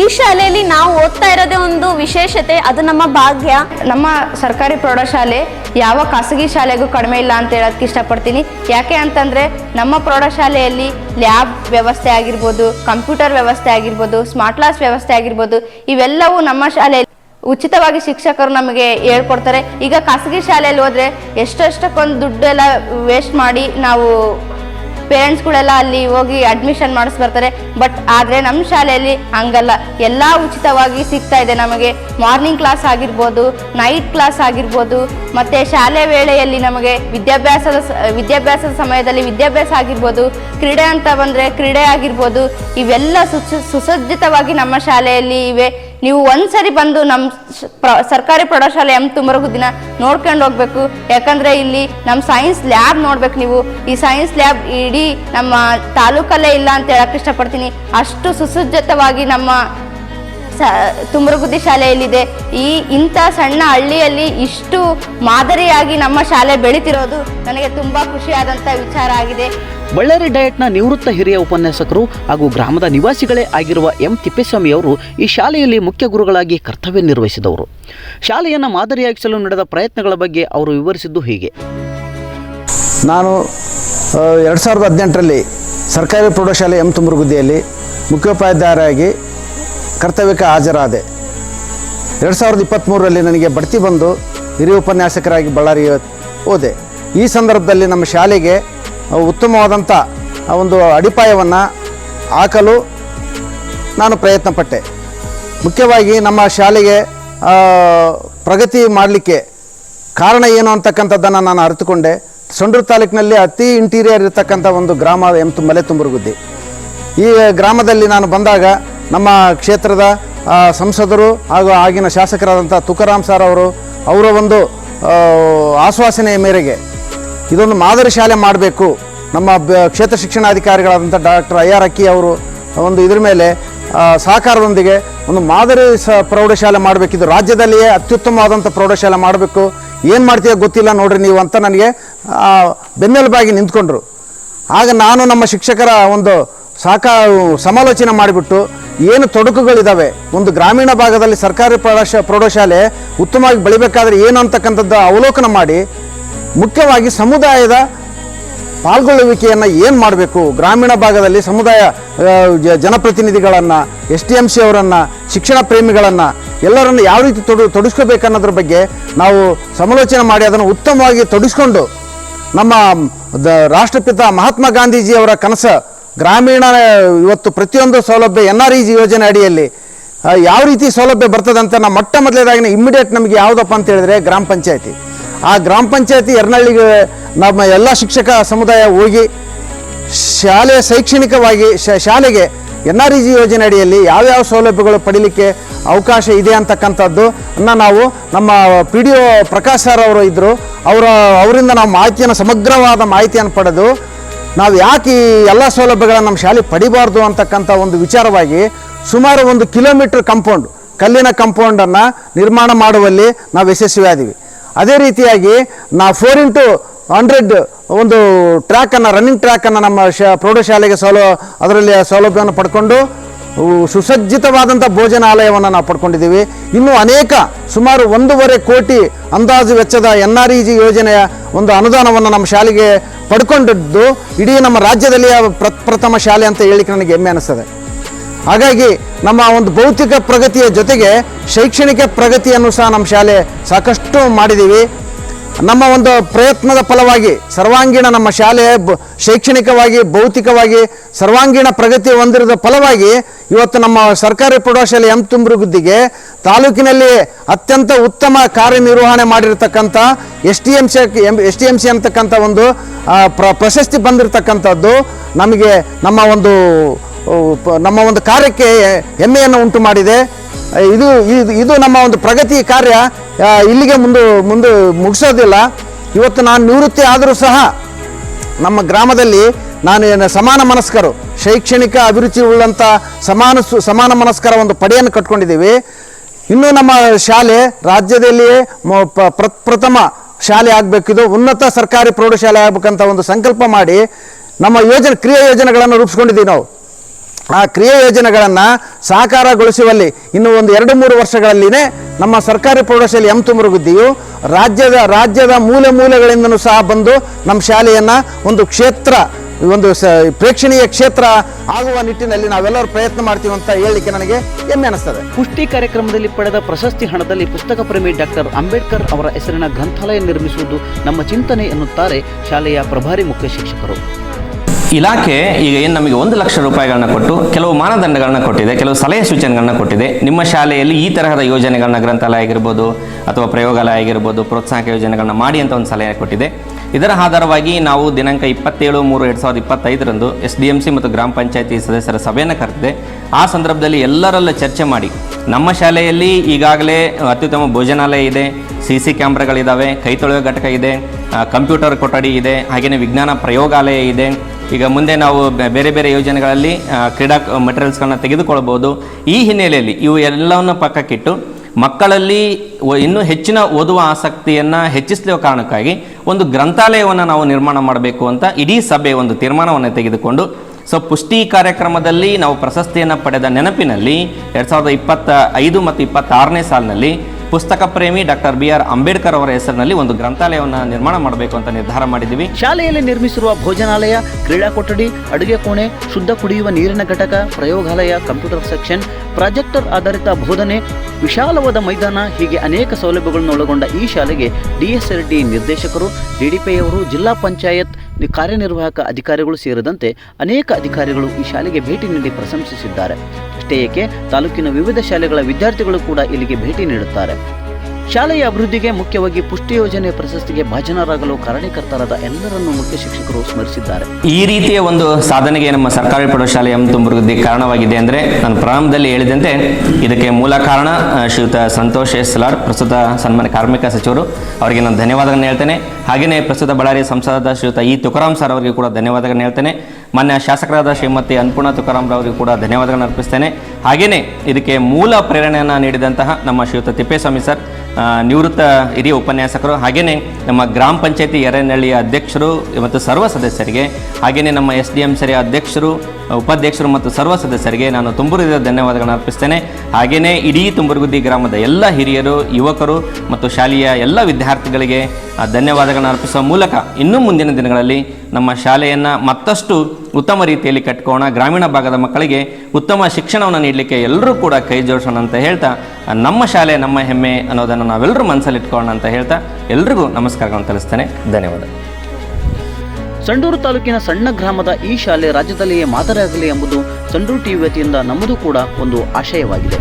ಈ ಶಾಲೆಯಲ್ಲಿ ನಾವು ಓದ್ತಾ ಇರೋದೇ ಒಂದು ವಿಶೇಷತೆ, ಅದು ನಮ್ಮ ಭಾಗ್ಯ.
ನಮ್ಮ ಸರ್ಕಾರಿ ಪ್ರೌಢಶಾಲೆ ಯಾವ ಖಾಸಗಿ ಶಾಲೆಗೂ ಕಡಿಮೆ ಇಲ್ಲ ಅಂತ ಹೇಳೋದಕ್ಕೆ ಇಷ್ಟಪಡ್ತೀನಿ. ಯಾಕೆ ಅಂತಂದರೆ ನಮ್ಮ ಪ್ರೌಢಶಾಲೆಯಲ್ಲಿ ಲ್ಯಾಬ್ ವ್ಯವಸ್ಥೆ ಆಗಿರ್ಬೋದು, ಕಂಪ್ಯೂಟರ್ ವ್ಯವಸ್ಥೆ ಆಗಿರ್ಬೋದು, ಸ್ಮಾರ್ಟ್ ಕ್ಲಾಸ್ ವ್ಯವಸ್ಥೆ ಆಗಿರ್ಬೋದು, ಇವೆಲ್ಲವೂ ನಮ್ಮ ಶಾಲೆಯಲ್ಲಿ ಉಚಿತವಾಗಿ ಶಿಕ್ಷಕರು ನಮಗೆ ಹೇಳ್ಕೊಡ್ತಾರೆ. ಈಗ ಖಾಸಗಿ ಶಾಲೆಯಲ್ಲಿ ಹೋದರೆ ಎಷ್ಟೆಷ್ಟಕ್ಕೊಂದು ದುಡ್ಡೆಲ್ಲ ವೇಸ್ಟ್ ಮಾಡಿ ನಾವು ಪೇರೆಂಟ್ಸ್ಗಳೆಲ್ಲ ಅಲ್ಲಿ ಹೋಗಿ ಅಡ್ಮಿಷನ್ ಮಾಡಿಸ್ ಬರ್ತಾರೆ. ಬಟ್ ಆದರೆ ನಮ್ಮ ಶಾಲೆಯಲ್ಲಿ ಹಂಗಲ್ಲ. ಎಲ್ಲ ಉಚಿತವಾಗಿ ಸಿಗ್ತಾ ಇದೆ ನಮಗೆ. ಮಾರ್ನಿಂಗ್ ಕ್ಲಾಸ್ ಆಗಿರ್ಬೋದು ನೈಟ್ ಕ್ಲಾಸ್ ಆಗಿರ್ಬೋದು, ಮತ್ತು ಶಾಲೆ ವೇಳೆಯಲ್ಲಿ ನಮಗೆ ವಿದ್ಯಾಭ್ಯಾಸದ ವಿದ್ಯಾಭ್ಯಾಸದ ಸಮಯದಲ್ಲಿ ವಿದ್ಯಾಭ್ಯಾಸ ಆಗಿರ್ಬೋದು, ಕ್ರೀಡೆ ಅಂತ ಬಂದರೆ ಕ್ರೀಡೆ ಆಗಿರ್ಬೋದು, ಇವೆಲ್ಲ ಸುಸ, ಸುಸಜ್ಜಿತವಾಗಿ ನಮ್ಮ ಶಾಲೆಯಲ್ಲಿ ಇವೆ. ನೀವು ಒಂದ್ಸರಿ ಬಂದು ನಮ್ಮ ಸರ್ಕಾರಿ ಪ್ರೌಢಶಾಲೆ ಎಂ ತುಮರಗುದಿನ ನೋಡ್ಕೊಂಡು ಹೋಗ್ಬೇಕು. ಯಾಕಂದ್ರೆ ಇಲ್ಲಿ ನಮ್ಮ ಸೈನ್ಸ್ ಲ್ಯಾಬ್ ನೋಡ್ಬೇಕು ನೀವು. ಈ ಸೈನ್ಸ್ ಲ್ಯಾಬ್ ಇಡೀ ನಮ್ಮ ತಾಲೂಕಲ್ಲೇ ಇಲ್ಲ ಅಂತ ಹೇಳಕ್ ಇಷ್ಟಪಡ್ತೀನಿ. ಅಷ್ಟು ಸುಸಜ್ಜಿತವಾಗಿ ನಮ್ಮ ಸ, ತುಮರಗುದ್ದಿ ಶಾಲೆಯಲ್ಲಿದೆ. ಈ ಇಂಥ ಸಣ್ಣ ಹಳ್ಳಿಯಲ್ಲಿ ಇಷ್ಟು ಮಾದರಿಯಾಗಿ ನಮ್ಮ ಶಾಲೆ ಬೆಳೀತಿರೋದು ನನಗೆ ತುಂಬ ಖುಷಿಯಾದಂಥ ವಿಚಾರ ಆಗಿದೆ.
ಬಳ್ಳಾರಿ ಡಯಟ್ನ ನಿವೃತ್ತ ಹಿರಿಯ ಉಪನ್ಯಾಸಕರು ಹಾಗೂ ಗ್ರಾಮದ ನಿವಾಸಿಗಳೇ ಆಗಿರುವ ಎಂ ತಿಪ್ಪೇಸ್ವಾಮಿ ಅವರು ಈ ಶಾಲೆಯಲ್ಲಿ ಮುಖ್ಯ ಗುರುಗಳಾಗಿ ಕರ್ತವ್ಯ ನಿರ್ವಹಿಸಿದವರು. ಶಾಲೆಯನ್ನು ಮಾದರಿಯಾಗಿಸಲು ನಡೆದ ಪ್ರಯತ್ನಗಳ ಬಗ್ಗೆ ಅವರು ವಿವರಿಸಿದ್ದು ಹೀಗೆ.
ನಾನು ಎರಡು ಸಾವಿರದ ಹದಿನೆಂಟರಲ್ಲಿ ಸರ್ಕಾರಿ ಪ್ರೌಢಶಾಲೆ ಎಂ ತುಮರುಗುದ್ದಿಯಲ್ಲಿ ಮುಖ್ಯೋಪಾಧ್ಯಾಯರಾಗಿ ಕರ್ತವ್ಯಕ್ಕೆ ಹಾಜರಾದೆ. ಎರಡು ಸಾವಿರದ ಇಪ್ಪತ್ತ್ಮೂರರಲ್ಲಿ ನನಗೆ ಬಡ್ತಿ ಬಂದು ಹಿರಿಯ ಉಪನ್ಯಾಸಕರಾಗಿ ಬಳ್ಳಾರಿ ಹೋದೆ. ಈ ಸಂದರ್ಭದಲ್ಲಿ ನಮ್ಮ ಶಾಲೆಗೆ ಉತ್ತಮವಾದಂಥ ಒಂದು ಅಡಿಪಾಯವನ್ನು ಹಾಕಲು ನಾನು ಪ್ರಯತ್ನ ಪಟ್ಟೆ ಮುಖ್ಯವಾಗಿ ನಮ್ಮ ಶಾಲೆಗೆ ಪ್ರಗತಿ ಮಾಡಲಿಕ್ಕೆ ಕಾರಣ ಏನು ಅಂತಕ್ಕಂಥದ್ದನ್ನು ನಾನು ಅರಿತುಕೊಂಡೆ. ಸೊಂಡೂರು ತಾಲೂಕಿನಲ್ಲಿ ಅತಿ ಇಂಟೀರಿಯರ್ ಇರತಕ್ಕಂಥ ಒಂದು ಗ್ರಾಮ ಎಂ ಮಲೆ ತುಂಬುರುಗುದ್ದಿ ಈ ಗ್ರಾಮದಲ್ಲಿ ನಾನು ಬಂದಾಗ ನಮ್ಮ ಕ್ಷೇತ್ರದ ಸಂಸದರು ಹಾಗೂ ಆಗಿನ ಶಾಸಕರಾದಂಥ ತುಕಾರಾಮ್ ಸರ್ ಅವರು, ಅವರ ಒಂದು ಆಶ್ವಾಸನೆಯ ಮೇರೆಗೆ ಇದೊಂದು ಮಾದರಿ ಶಾಲೆ ಮಾಡಬೇಕು. ನಮ್ಮ ಕ್ಷೇತ್ರ ಶಿಕ್ಷಣಾಧಿಕಾರಿಗಳಾದಂಥ ಡಾಕ್ಟರ್ ಐ ಆರ್ ಅಕ್ಕಿ ಅವರು ಒಂದು ಇದ್ರ ಮೇಲೆ ಸಹಕಾರದೊಂದಿಗೆ ಒಂದು ಮಾದರಿ ಸ, ಪ್ರೌಢಶಾಲೆ ಮಾಡಬೇಕಿದ್ದು ರಾಜ್ಯದಲ್ಲಿಯೇ ಅತ್ಯುತ್ತಮವಾದಂಥ ಪ್ರೌಢಶಾಲೆ ಮಾಡಬೇಕು. ಏನು ಮಾಡ್ತೀಯ ಗೊತ್ತಿಲ್ಲ ನೋಡ್ರಿ ನೀವು ಅಂತ ನನಗೆ ಬೆನ್ನೆಲುಬಾಗಿ ನಿಂತ್ಕೊಂಡ್ರು. ಆಗ ನಾನು ನಮ್ಮ ಶಿಕ್ಷಕರ ಒಂದು ಸಾಕಾ, ಸಮಾಲೋಚನೆ ಮಾಡಿಬಿಟ್ಟು ಏನು ತೊಡಕುಗಳಿದ್ದಾವೆ ಒಂದು ಗ್ರಾಮೀಣ ಭಾಗದಲ್ಲಿ ಸರ್ಕಾರಿ ಪ್ರೌಢಶ, ಪ್ರೌಢಶಾಲೆ ಉತ್ತಮವಾಗಿ ಬೆಳಿಬೇಕಾದ್ರೆ ಏನು ಅಂತಕ್ಕಂಥದ್ದು ಅವಲೋಕನ ಮಾಡಿ ಮುಖ್ಯವಾಗಿ ಸಮುದಾಯದ ಪಾಲ್ಗೊಳ್ಳುವಿಕೆಯನ್ನು ಏನು ಮಾಡಬೇಕು? ಗ್ರಾಮೀಣ ಭಾಗದಲ್ಲಿ ಸಮುದಾಯ ಜನಪ್ರತಿನಿಧಿಗಳನ್ನು, ಎಸ್ ಟಿ ಎಂ ಸಿ ಅವರನ್ನು, ಶಿಕ್ಷಣ ಪ್ರೇಮಿಗಳನ್ನು ಎಲ್ಲರನ್ನು ಯಾವ ರೀತಿ ತೊಡ ತೊಡಗಿಸ್ಕೋಬೇಕನ್ನೋದ್ರ ಬಗ್ಗೆ ನಾವು ಸಮಾಲೋಚನೆ ಮಾಡಿ ಅದನ್ನು ಉತ್ತಮವಾಗಿ ತೊಡಗಿಸ್ಕೊಂಡು ನಮ್ಮ, ದ, ರಾಷ್ಟ್ರಪಿತ ಮಹಾತ್ಮ ಗಾಂಧೀಜಿಯವರ ಕನಸು ಗ್ರಾಮೀಣ, ಇವತ್ತು ಪ್ರತಿಯೊಂದು ಸೌಲಭ್ಯ ಎನ್ ಆರ್ ಇ ಜಿ ಯೋಜನೆ ಅಡಿಯಲ್ಲಿ ಯಾವ ರೀತಿ ಸೌಲಭ್ಯ ಬರ್ತದಂತ ನಾವು ಮೊಟ್ಟ ಮೊದಲೇದಾಗಿನ ಇಮ್ಮಿಡಿಯೇಟ್ ನಮಗೆ ಯಾವುದಪ್ಪ ಅಂತ ಹೇಳಿದ್ರೆ ಗ್ರಾಮ ಪಂಚಾಯತಿ. ಆ ಗ್ರಾಮ ಪಂಚಾಯತಿ ಎರನಹಳ್ಳಿಗೆ ನಮ್ಮ ಎಲ್ಲ ಶಿಕ್ಷಕ ಸಮುದಾಯ ಹೋಗಿ ಶಾಲೆ ಶೈಕ್ಷಣಿಕವಾಗಿ ಶಾಲೆಗೆ ಎನ್ ಆರ್ ಇ ಜಿ ಯೋಜನೆ ಅಡಿಯಲ್ಲಿ ಯಾವ್ಯಾವ ಸೌಲಭ್ಯಗಳು ಪಡೀಲಿಕ್ಕೆ ಅವಕಾಶ ಇದೆ ಅಂತಕ್ಕಂಥದ್ದು ಅನ್ನ ನಾವು ನಮ್ಮ P D O Prakash sir ಅವರು ಇದ್ದರು ಅವರ, ಅವರಿಂದ ನಾವು ಮಾಹಿತಿಯನ್ನು, ಸಮಗ್ರವಾದ ಮಾಹಿತಿಯನ್ನು ಪಡೆದು ನಾವು ಯಾಕೆ ಈ ಎಲ್ಲ ಸೌಲಭ್ಯಗಳನ್ನು ನಮ್ಮ ಶಾಲೆ ಪಡಿಬಾರ್ದು ಅಂತಕ್ಕಂಥ ಒಂದು ವಿಚಾರವಾಗಿ ಸುಮಾರು ಒಂದು ಕಿಲೋಮೀಟರ್ ಕಂಪೌಂಡ್ ಕಲ್ಲಿನ ಕಂಪೌಂಡನ್ನು ನಿರ್ಮಾಣ ಮಾಡುವಲ್ಲಿ ನಾವು ಯಶಸ್ವಿಯಾದೀವಿ. ಅದೇ ರೀತಿಯಾಗಿ ನಾವು ಫೋರ್ ಇಂಟು ಹಂಡ್ರೆಡ್ ಒಂದು ಟ್ರ್ಯಾಕನ್ನು ರನ್ನಿಂಗ್ ಟ್ರ್ಯಾಕನ್ನು ನಮ್ಮ ಶ, ಪ್ರೌಢಶಾಲೆಗೆ ಸೌಲ ಅದರಲ್ಲಿ ಸೌಲಭ್ಯವನ್ನು ಪಡ್ಕೊಂಡು ಸುಸಜ್ಜಿತವಾದಂಥ ಭೋಜನಾಲಯವನ್ನು ನಾವು ಪಡ್ಕೊಂಡಿದ್ದೀವಿ. ಇನ್ನೂ ಅನೇಕ, ಸುಮಾರು ಒಂದೂವರೆ ಕೋಟಿ ಅಂದಾಜು ವೆಚ್ಚದ ಎನ್ ಆರ್ ಇ ಜಿ ಯೋಜನೆಯ ಒಂದು ಅನುದಾನವನ್ನು ನಮ್ಮ ಶಾಲೆಗೆ ಪಡ್ಕೊಂಡಿದ್ದು, ಇಡೀ ನಮ್ಮ ರಾಜ್ಯದಲ್ಲಿಯ ಪ್ರಪ್ರಥಮ ಶಾಲೆ ಅಂತ ಹೇಳಿಕ್ಕೆ ನನಗೆ ಹೆಮ್ಮೆ ಅನಿಸ್ತದೆ. ಹಾಗಾಗಿ ನಮ್ಮ ಒಂದು ಭೌತಿಕ ಪ್ರಗತಿಯ ಜೊತೆಗೆ ಶೈಕ್ಷಣಿಕ ಪ್ರಗತಿಯನ್ನು ಸಹ ನಮ್ಮ ಶಾಲೆ ಸಾಕಷ್ಟು ಮಾಡಿದ್ದೀವಿ. ನಮ್ಮ ಒಂದು ಪ್ರಯತ್ನದ ಫಲವಾಗಿ ಸರ್ವಾಂಗೀಣ ನಮ್ಮ ಶಾಲೆ ಶೈಕ್ಷಣಿಕವಾಗಿ, ಭೌತಿಕವಾಗಿ ಸರ್ವಾಂಗೀಣ ಪ್ರಗತಿ ಹೊಂದಿರದ ಫಲವಾಗಿ ಇವತ್ತು ನಮ್ಮ ಸರ್ಕಾರಿ ಪ್ರೌಢಶಾಲೆ ಎಂ ತುಮ್ರುಗುದ್ದಿಗೆ ತಾಲೂಕಿನಲ್ಲಿ ಅತ್ಯಂತ ಉತ್ತಮ ಕಾರ್ಯನಿರ್ವಹಣೆ ಮಾಡಿರತಕ್ಕಂಥ S T M C S T M C ಅಂತಕ್ಕಂಥ ಒಂದು ಪ್ರ, ಪ್ರಶಸ್ತಿ ಬಂದಿರತಕ್ಕಂಥದ್ದು. ನಮಗೆ ನಮ್ಮ ಒಂದು ನಮ್ಮ ಒಂದು ಕಾರ್ಯಕ್ಕೆ ಹೆಮ್ಮೆಯನ್ನು ಉಂಟು ಮಾಡಿದೆ. ಇದು ಇದು ನಮ್ಮ ಒಂದು ಪ್ರಗತಿ ಕಾರ್ಯ. ಇಲ್ಲಿಗೆ ಮುಂದೆ ಮುಂದೆ ಮುಗಿಸೋದಿಲ್ಲ. ಇವತ್ತು ನಾನು ನಿವೃತ್ತಿ ಆದರೂ ಸಹ ನಮ್ಮ ಗ್ರಾಮದಲ್ಲಿ ನಾನು ಏನು ಸಮಾನ ಮನಸ್ಕರು, ಶೈಕ್ಷಣಿಕ ಅಭಿರುಚಿ ಉಳ್ಳಂಥ ಸಮಾನ ಸಮಾನ ಮನಸ್ಕರ ಒಂದು ಪಡೆಯನ್ನು ಕಟ್ಕೊಂಡಿದ್ದೀವಿ. ಇನ್ನೂ ನಮ್ಮ ಶಾಲೆ ರಾಜ್ಯದಲ್ಲಿಯೇ ಪ್ರಪ್ರಥಮ ಶಾಲೆ ಆಗಬೇಕಿದು. ಉನ್ನತ ಸರ್ಕಾರಿ ಪ್ರೌಢಶಾಲೆ ಆಗಬೇಕಂತ ಒಂದು ಸಂಕಲ್ಪ ಮಾಡಿ ನಮ್ಮ ಯೋಜನೆ, ಕ್ರಿಯಾ ಯೋಜನೆಗಳನ್ನು ರೂಪಿಸ್ಕೊಂಡಿದ್ದೀವಿ ನಾವು. ಆ ಕ್ರಿಯಾ ಯೋಜನೆಗಳನ್ನು ಸಾಕಾರಗೊಳಿಸುವಲ್ಲಿ ಇನ್ನು ಒಂದು ಎರಡು ಮೂರು ವರ್ಷಗಳಲ್ಲಿನೇ ನಮ್ಮ ಸರ್ಕಾರಿ ಪ್ರೌಢಶಾಲೆ ಎಂ ತುಮರುಗುದ್ದಿಯು ರಾಜ್ಯದ ರಾಜ್ಯದ ಮೂಲೆ ಮೂಲೆಗಳಿಂದನೂ ಸಹ ಬಂದು ನಮ್ಮ ಶಾಲೆಯನ್ನು ಒಂದು ಕ್ಷೇತ್ರ, ಒಂದು ಸ, ಪ್ರೇಕ್ಷಣೀಯ ಕ್ಷೇತ್ರ ಆಗುವ ನಿಟ್ಟಿನಲ್ಲಿ ನಾವೆಲ್ಲರೂ ಪ್ರಯತ್ನ ಮಾಡ್ತೀವಿ ಅಂತ ಹೇಳಲಿಕ್ಕೆ ನನಗೆ ಹೆಮ್ಮೆ ಅನಿಸ್ತದೆ.
ಪುಷ್ಟಿ ಕಾರ್ಯಕ್ರಮದಲ್ಲಿ ಪಡೆದ ಪ್ರಶಸ್ತಿ ಹಣದಲ್ಲಿ ಪುಸ್ತಕ ಪ್ರೇಮಿ ಡಾಕ್ಟರ್ ಅಂಬೇಡ್ಕರ್ ಅವರ ಹೆಸರಿನ ಗ್ರಂಥಾಲಯ ನಿರ್ಮಿಸುವುದು ನಮ್ಮ ಚಿಂತನೆ ಎನ್ನುತ್ತಾರೆ ಶಾಲೆಯ ಪ್ರಭಾರಿ ಮುಖ್ಯ ಶಿಕ್ಷಕರು.
ಇಲಾಖೆ ಈಗ ಏನು ನಮಗೆ ಒಂದು ಲಕ್ಷ ರೂಪಾಯಿಗಳನ್ನ ಕೊಟ್ಟು, ಕೆಲವು ಮಾನದಂಡಗಳನ್ನ ಕೊಟ್ಟಿದೆ, ಕೆಲವು ಸಲಹೆ ಸೂಚನೆಗಳನ್ನ ಕೊಟ್ಟಿದೆ. ನಿಮ್ಮ ಶಾಲೆಯಲ್ಲಿ ಈ ತರಹದ ಯೋಜನೆಗಳನ್ನ ಗ್ರಂಥಾಲಯ ಆಗಿರ್ಬೋದು ಅಥವಾ ಪ್ರಯೋಗಾಲಯ ಆಗಿರ್ಬೋದು, ಪ್ರೋತ್ಸಾಹಕ ಯೋಜನೆಗಳನ್ನ ಮಾಡಿ ಅಂತ ಒಂದು ಸಲಹೆ ಕೊಟ್ಟಿದೆ. ಇದರ ಆಧಾರವಾಗಿ ನಾವು ದಿನಾಂಕ ಇಪ್ಪತ್ತೇಳು ಮೂರು ಎರಡು ಸಾವಿರದ ಇಪ್ಪತ್ತೈದರಂದು ಎಸ್ ಡಿ ಎಂ ಸಿ ಮತ್ತು ಗ್ರಾಮ ಪಂಚಾಯತಿ ಸದಸ್ಯರ ಸಭೆಯನ್ನು ಕರೆದಿದೆ. ಆ ಸಂದರ್ಭದಲ್ಲಿ ಎಲ್ಲರಲ್ಲ ಚರ್ಚೆ ಮಾಡಿ, ನಮ್ಮ ಶಾಲೆಯಲ್ಲಿ ಈಗಾಗಲೇ ಅತ್ಯುತ್ತಮ ಭೋಜನಾಲಯ ಇದೆ, ಸಿ ಸಿ ಕ್ಯಾಮ್ರಾಗಳಿದ್ದಾವೆ ಕೈ ತೊಳೆಯೋ ಘಟಕ ಇದೆ ಕಂಪ್ಯೂಟರ್ ಕೊಠಡಿ ಇದೆ ಹಾಗೆಯೇ ವಿಜ್ಞಾನ ಪ್ರಯೋಗಾಲಯ ಇದೆ ಈಗ ಮುಂದೆ ನಾವು ಬೇರೆ ಬೇರೆ ಯೋಜನೆಗಳಲ್ಲಿ ಕ್ರೀಡಾ ಮೆಟೀರಿಯಲ್ಸ್ಗಳನ್ನ ತೆಗೆದುಕೊಳ್ಬೋದು ಈ ಹಿನ್ನೆಲೆಯಲ್ಲಿ ಇವು ಎಲ್ಲವನ್ನು ಪಕ್ಕಕ್ಕಿಟ್ಟು ಮಕ್ಕಳಲ್ಲಿ ಇನ್ನೂ ಹೆಚ್ಚಿನ ಓದುವ ಆಸಕ್ತಿಯನ್ನು ಹೆಚ್ಚಿಸಲಿರುವ ಕಾರಣಕ್ಕಾಗಿ ಒಂದು ಗ್ರಂಥಾಲಯವನ್ನು ನಾವು ನಿರ್ಮಾಣ ಮಾಡಬೇಕು ಅಂತ ಇಡೀ ಸಭೆ ಒಂದು ತೀರ್ಮಾನವನ್ನು ತೆಗೆದುಕೊಂಡು, ಸೊ ಪುಷ್ಟಿ ಕಾರ್ಯಕ್ರಮದಲ್ಲಿ ನಾವು ಪ್ರಶಸ್ತಿಯನ್ನು ಪಡೆದ ನೆನಪಿನಲ್ಲಿ ಎರಡು ಸಾವಿರದ ಇಪ್ಪತ್ತ ಐದು ಮತ್ತು ಇಪ್ಪತ್ತಾರನೇ ಸಾಲಿನಲ್ಲಿ ಪುಸ್ತಕ ಪ್ರೇಮಿ ಡಾಕ್ಟರ್ ಬಿ ಆರ್ ಅಂಬೇಡ್ಕರ್ ಅವರ ಹೆಸರಿನಲ್ಲಿ ಒಂದು ಗ್ರಂಥಾಲಯವನ್ನು ನಿರ್ಮಾಣ ಮಾಡಬೇಕು ಅಂತ ನಿರ್ಧಾರ ಮಾಡಿದ್ದೀವಿ.
ಶಾಲೆಯಲ್ಲಿ ನಿರ್ಮಿಸಿರುವ ಭೋಜನಾಲಯ, ಕ್ರೀಡಾ ಕೊಠಡಿ, ಅಡುಗೆ ಕೋಣೆ, ಶುದ್ಧ ಕುಡಿಯುವ ನೀರಿನ ಘಟಕ, ಪ್ರಯೋಗಾಲಯ, ಕಂಪ್ಯೂಟರ್ ಸೆಕ್ಷನ್, ಪ್ರಾಜೆಕ್ಟರ್ ಆಧಾರಿತ ಬೋಧನೆ, ವಿಶಾಲವಾದ ಮೈದಾನ, ಹೀಗೆ ಅನೇಕ ಸೌಲಭ್ಯಗಳನ್ನು ಒಳಗೊಂಡ ಈ ಶಾಲೆಗೆ ಡಿಎಸ್ಎಲ್ಡಿ ನಿರ್ದೇಶಕರು ಡಿಡಿಪಿಯವರು ಜಿಲ್ಲಾ ಪಂಚಾಯತ್ ಕಾರ್ಯನಿರ್ವಾಹಕ ಅಧಿಕಾರಿಗಳು ಸೇರಿದಂತೆ ಅನೇಕ ಅಧಿಕಾರಿಗಳು ಈ ಶಾಲೆಗೆ ಭೇಟಿ ನೀಡಿ ಪ್ರಶಂಸಿಸಿದ್ದಾರೆ. ಅಷ್ಟೇ ಏಕೆ, ತಾಲೂಕಿನ ವಿವಿಧ ಶಾಲೆಗಳ ವಿದ್ಯಾರ್ಥಿಗಳು ಕೂಡ ಇಲ್ಲಿಗೆ ಭೇಟಿ ನೀಡುತ್ತಾರೆ. ಶಾಲೆಯ ಅಭಿವೃದ್ಧಿಗೆ ಮುಖ್ಯವಾಗಿ ಪುಷ್ಟಿ ಯೋಜನೆ ಪ್ರಶಸ್ತಿಗೆ ಭಾಜನರಾಗಲು ಕಾರಣಕರ್ತರಾದ ಎಲ್ಲರನ್ನು ಮುಖ್ಯ ಶಿಕ್ಷಕರು ಸ್ಮರಿಸಿದ್ದಾರೆ.
ಈ ರೀತಿಯ ಒಂದು ಸಾಧನೆಗೆ ನಮ್ಮ ಸರ್ಕಾರಿ ಪ್ರೌಢಶಾಲೆ ತುಂಬುರುದ್ದಿ ಕಾರಣವಾಗಿದೆ ಅಂದರೆ ನಾನು ಪ್ರಾರಂಭದಲ್ಲಿ ಹೇಳಿದಂತೆ ಇದಕ್ಕೆ ಮೂಲ ಕಾರಣ ಶ್ರೀಯುತ ಸಂತೋಷ್ ಎಸ್ ಲಾಡ್, ಪ್ರಸ್ತುತ ಸನ್ಮಾನ್ಯ ಕಾರ್ಮಿಕ ಸಚಿವರು ಅವರಿಗೆ ನಾನು ಧನ್ಯವಾದಗಳನ್ನು ಹೇಳ್ತೇನೆ. ಹಾಗೆಯೇ ಪ್ರಸ್ತುತ ಬಳ್ಳಾರಿ ಸಂಸದ ಶ್ರೀಯುತ ಇ ತುಕಾರಾಮ್ ಸರ್ ಅವರಿಗೆ ಕೂಡ ಧನ್ಯವಾದಗಳನ್ನು ಹೇಳ್ತೇನೆ. ಮಾನ್ಯ ಶಾಸಕರಾದ ಶ್ರೀಮತಿ ಅನ್ನಪೂರ್ಣ ತುಕಾರಾಮ್ ಅವರಿಗೆ ಕೂಡ ಧನ್ಯವಾದಗಳನ್ನು ಅರ್ಪಿಸ್ತೇನೆ. ಹಾಗೆಯೇ ಇದಕ್ಕೆ ಮೂಲ ಪ್ರೇರಣೆಯನ್ನು ನೀಡಿದಂತಹ ನಮ್ಮ ಶ್ರೀಯುತ ತಿಪ್ಪೇಸ್ವಾಮಿ ಸರ್ ನಿವೃತ್ತ ಹಿರಿಯ ಉಪನ್ಯಾಸಕರು ಹಾಗೆಯೇ ನಮ್ಮ ಗ್ರಾಮ ಪಂಚಾಯತಿ ಎರೆನಹಳ್ಳಿಯ ಅಧ್ಯಕ್ಷರು ಮತ್ತು ಸರ್ವ ಸದಸ್ಯರಿಗೆ ಹಾಗೆಯೇ ನಮ್ಮ ಎಸ್ ಡಿ ಎಂ ಸರಿಯ ಅಧ್ಯಕ್ಷರು, ಉಪಾಧ್ಯಕ್ಷರು ಮತ್ತು ಸರ್ವ ಸದಸ್ಯರಿಗೆ ನಾನು ತುಂಬುರಿದ ಧನ್ಯವಾದಗಳನ್ನು ಅರ್ಪಿಸ್ತೇನೆ. ಹಾಗೆಯೇ ಇಡೀ ತುಂಬುರುಗುದ್ದಿ ಗ್ರಾಮದ ಎಲ್ಲ ಹಿರಿಯರು, ಯುವಕರು ಮತ್ತು ಶಾಲೆಯ ಎಲ್ಲ ವಿದ್ಯಾರ್ಥಿಗಳಿಗೆ ಧನ್ಯವಾದಗಳನ್ನು ಅರ್ಪಿಸುವ ಮೂಲಕ ಇನ್ನೂ ಮುಂದಿನ ದಿನಗಳಲ್ಲಿ ನಮ್ಮ ಶಾಲೆಯನ್ನು ಮತ್ತಷ್ಟು ಉತ್ತಮ ರೀತಿಯಲ್ಲಿ ಕಟ್ಕೋಣ ಗ್ರಾಮೀಣ ಭಾಗದ ಮಕ್ಕಳಿಗೆ ಉತ್ತಮ ಶಿಕ್ಷಣವನ್ನು ನೀಡಲಿಕ್ಕೆ ಎಲ್ಲರೂ ಕೂಡ ಕೈ ಜೋಡಿಸೋಣ ಅಂತ ಹೇಳ್ತಾ, ನಮ್ಮ ಶಾಲೆ ನಮ್ಮ ಹೆಮ್ಮೆ ಅನ್ನೋದನ್ನು ನಾವೆಲ್ಲರೂ ಮನಸ್ಸಲ್ಲಿ ಇಟ್ಕೊಳ್ಳೋಣ ಅಂತ ಹೇಳ್ತಾ ಎಲ್ರಿಗೂ ನಮಸ್ಕಾರಗಳನ್ನು ತಿಳಿಸ್ತೇನೆ. ಧನ್ಯವಾದ.
ಸಂಡೂರು ತಾಲೂಕಿನ ಸಣ್ಣ ಗ್ರಾಮದ ಈ ಶಾಲೆ ರಾಜ್ಯದಲ್ಲಿಯೇ ಮಾದರಿಯಾಗಲಿ ಎಂಬುದು ಸಂಡೂರು ಟಿವಿ ವತಿಯಿಂದ ನಮ್ಮದು ಕೂಡ ಒಂದು ಆಶಯವಾಗಿದೆ.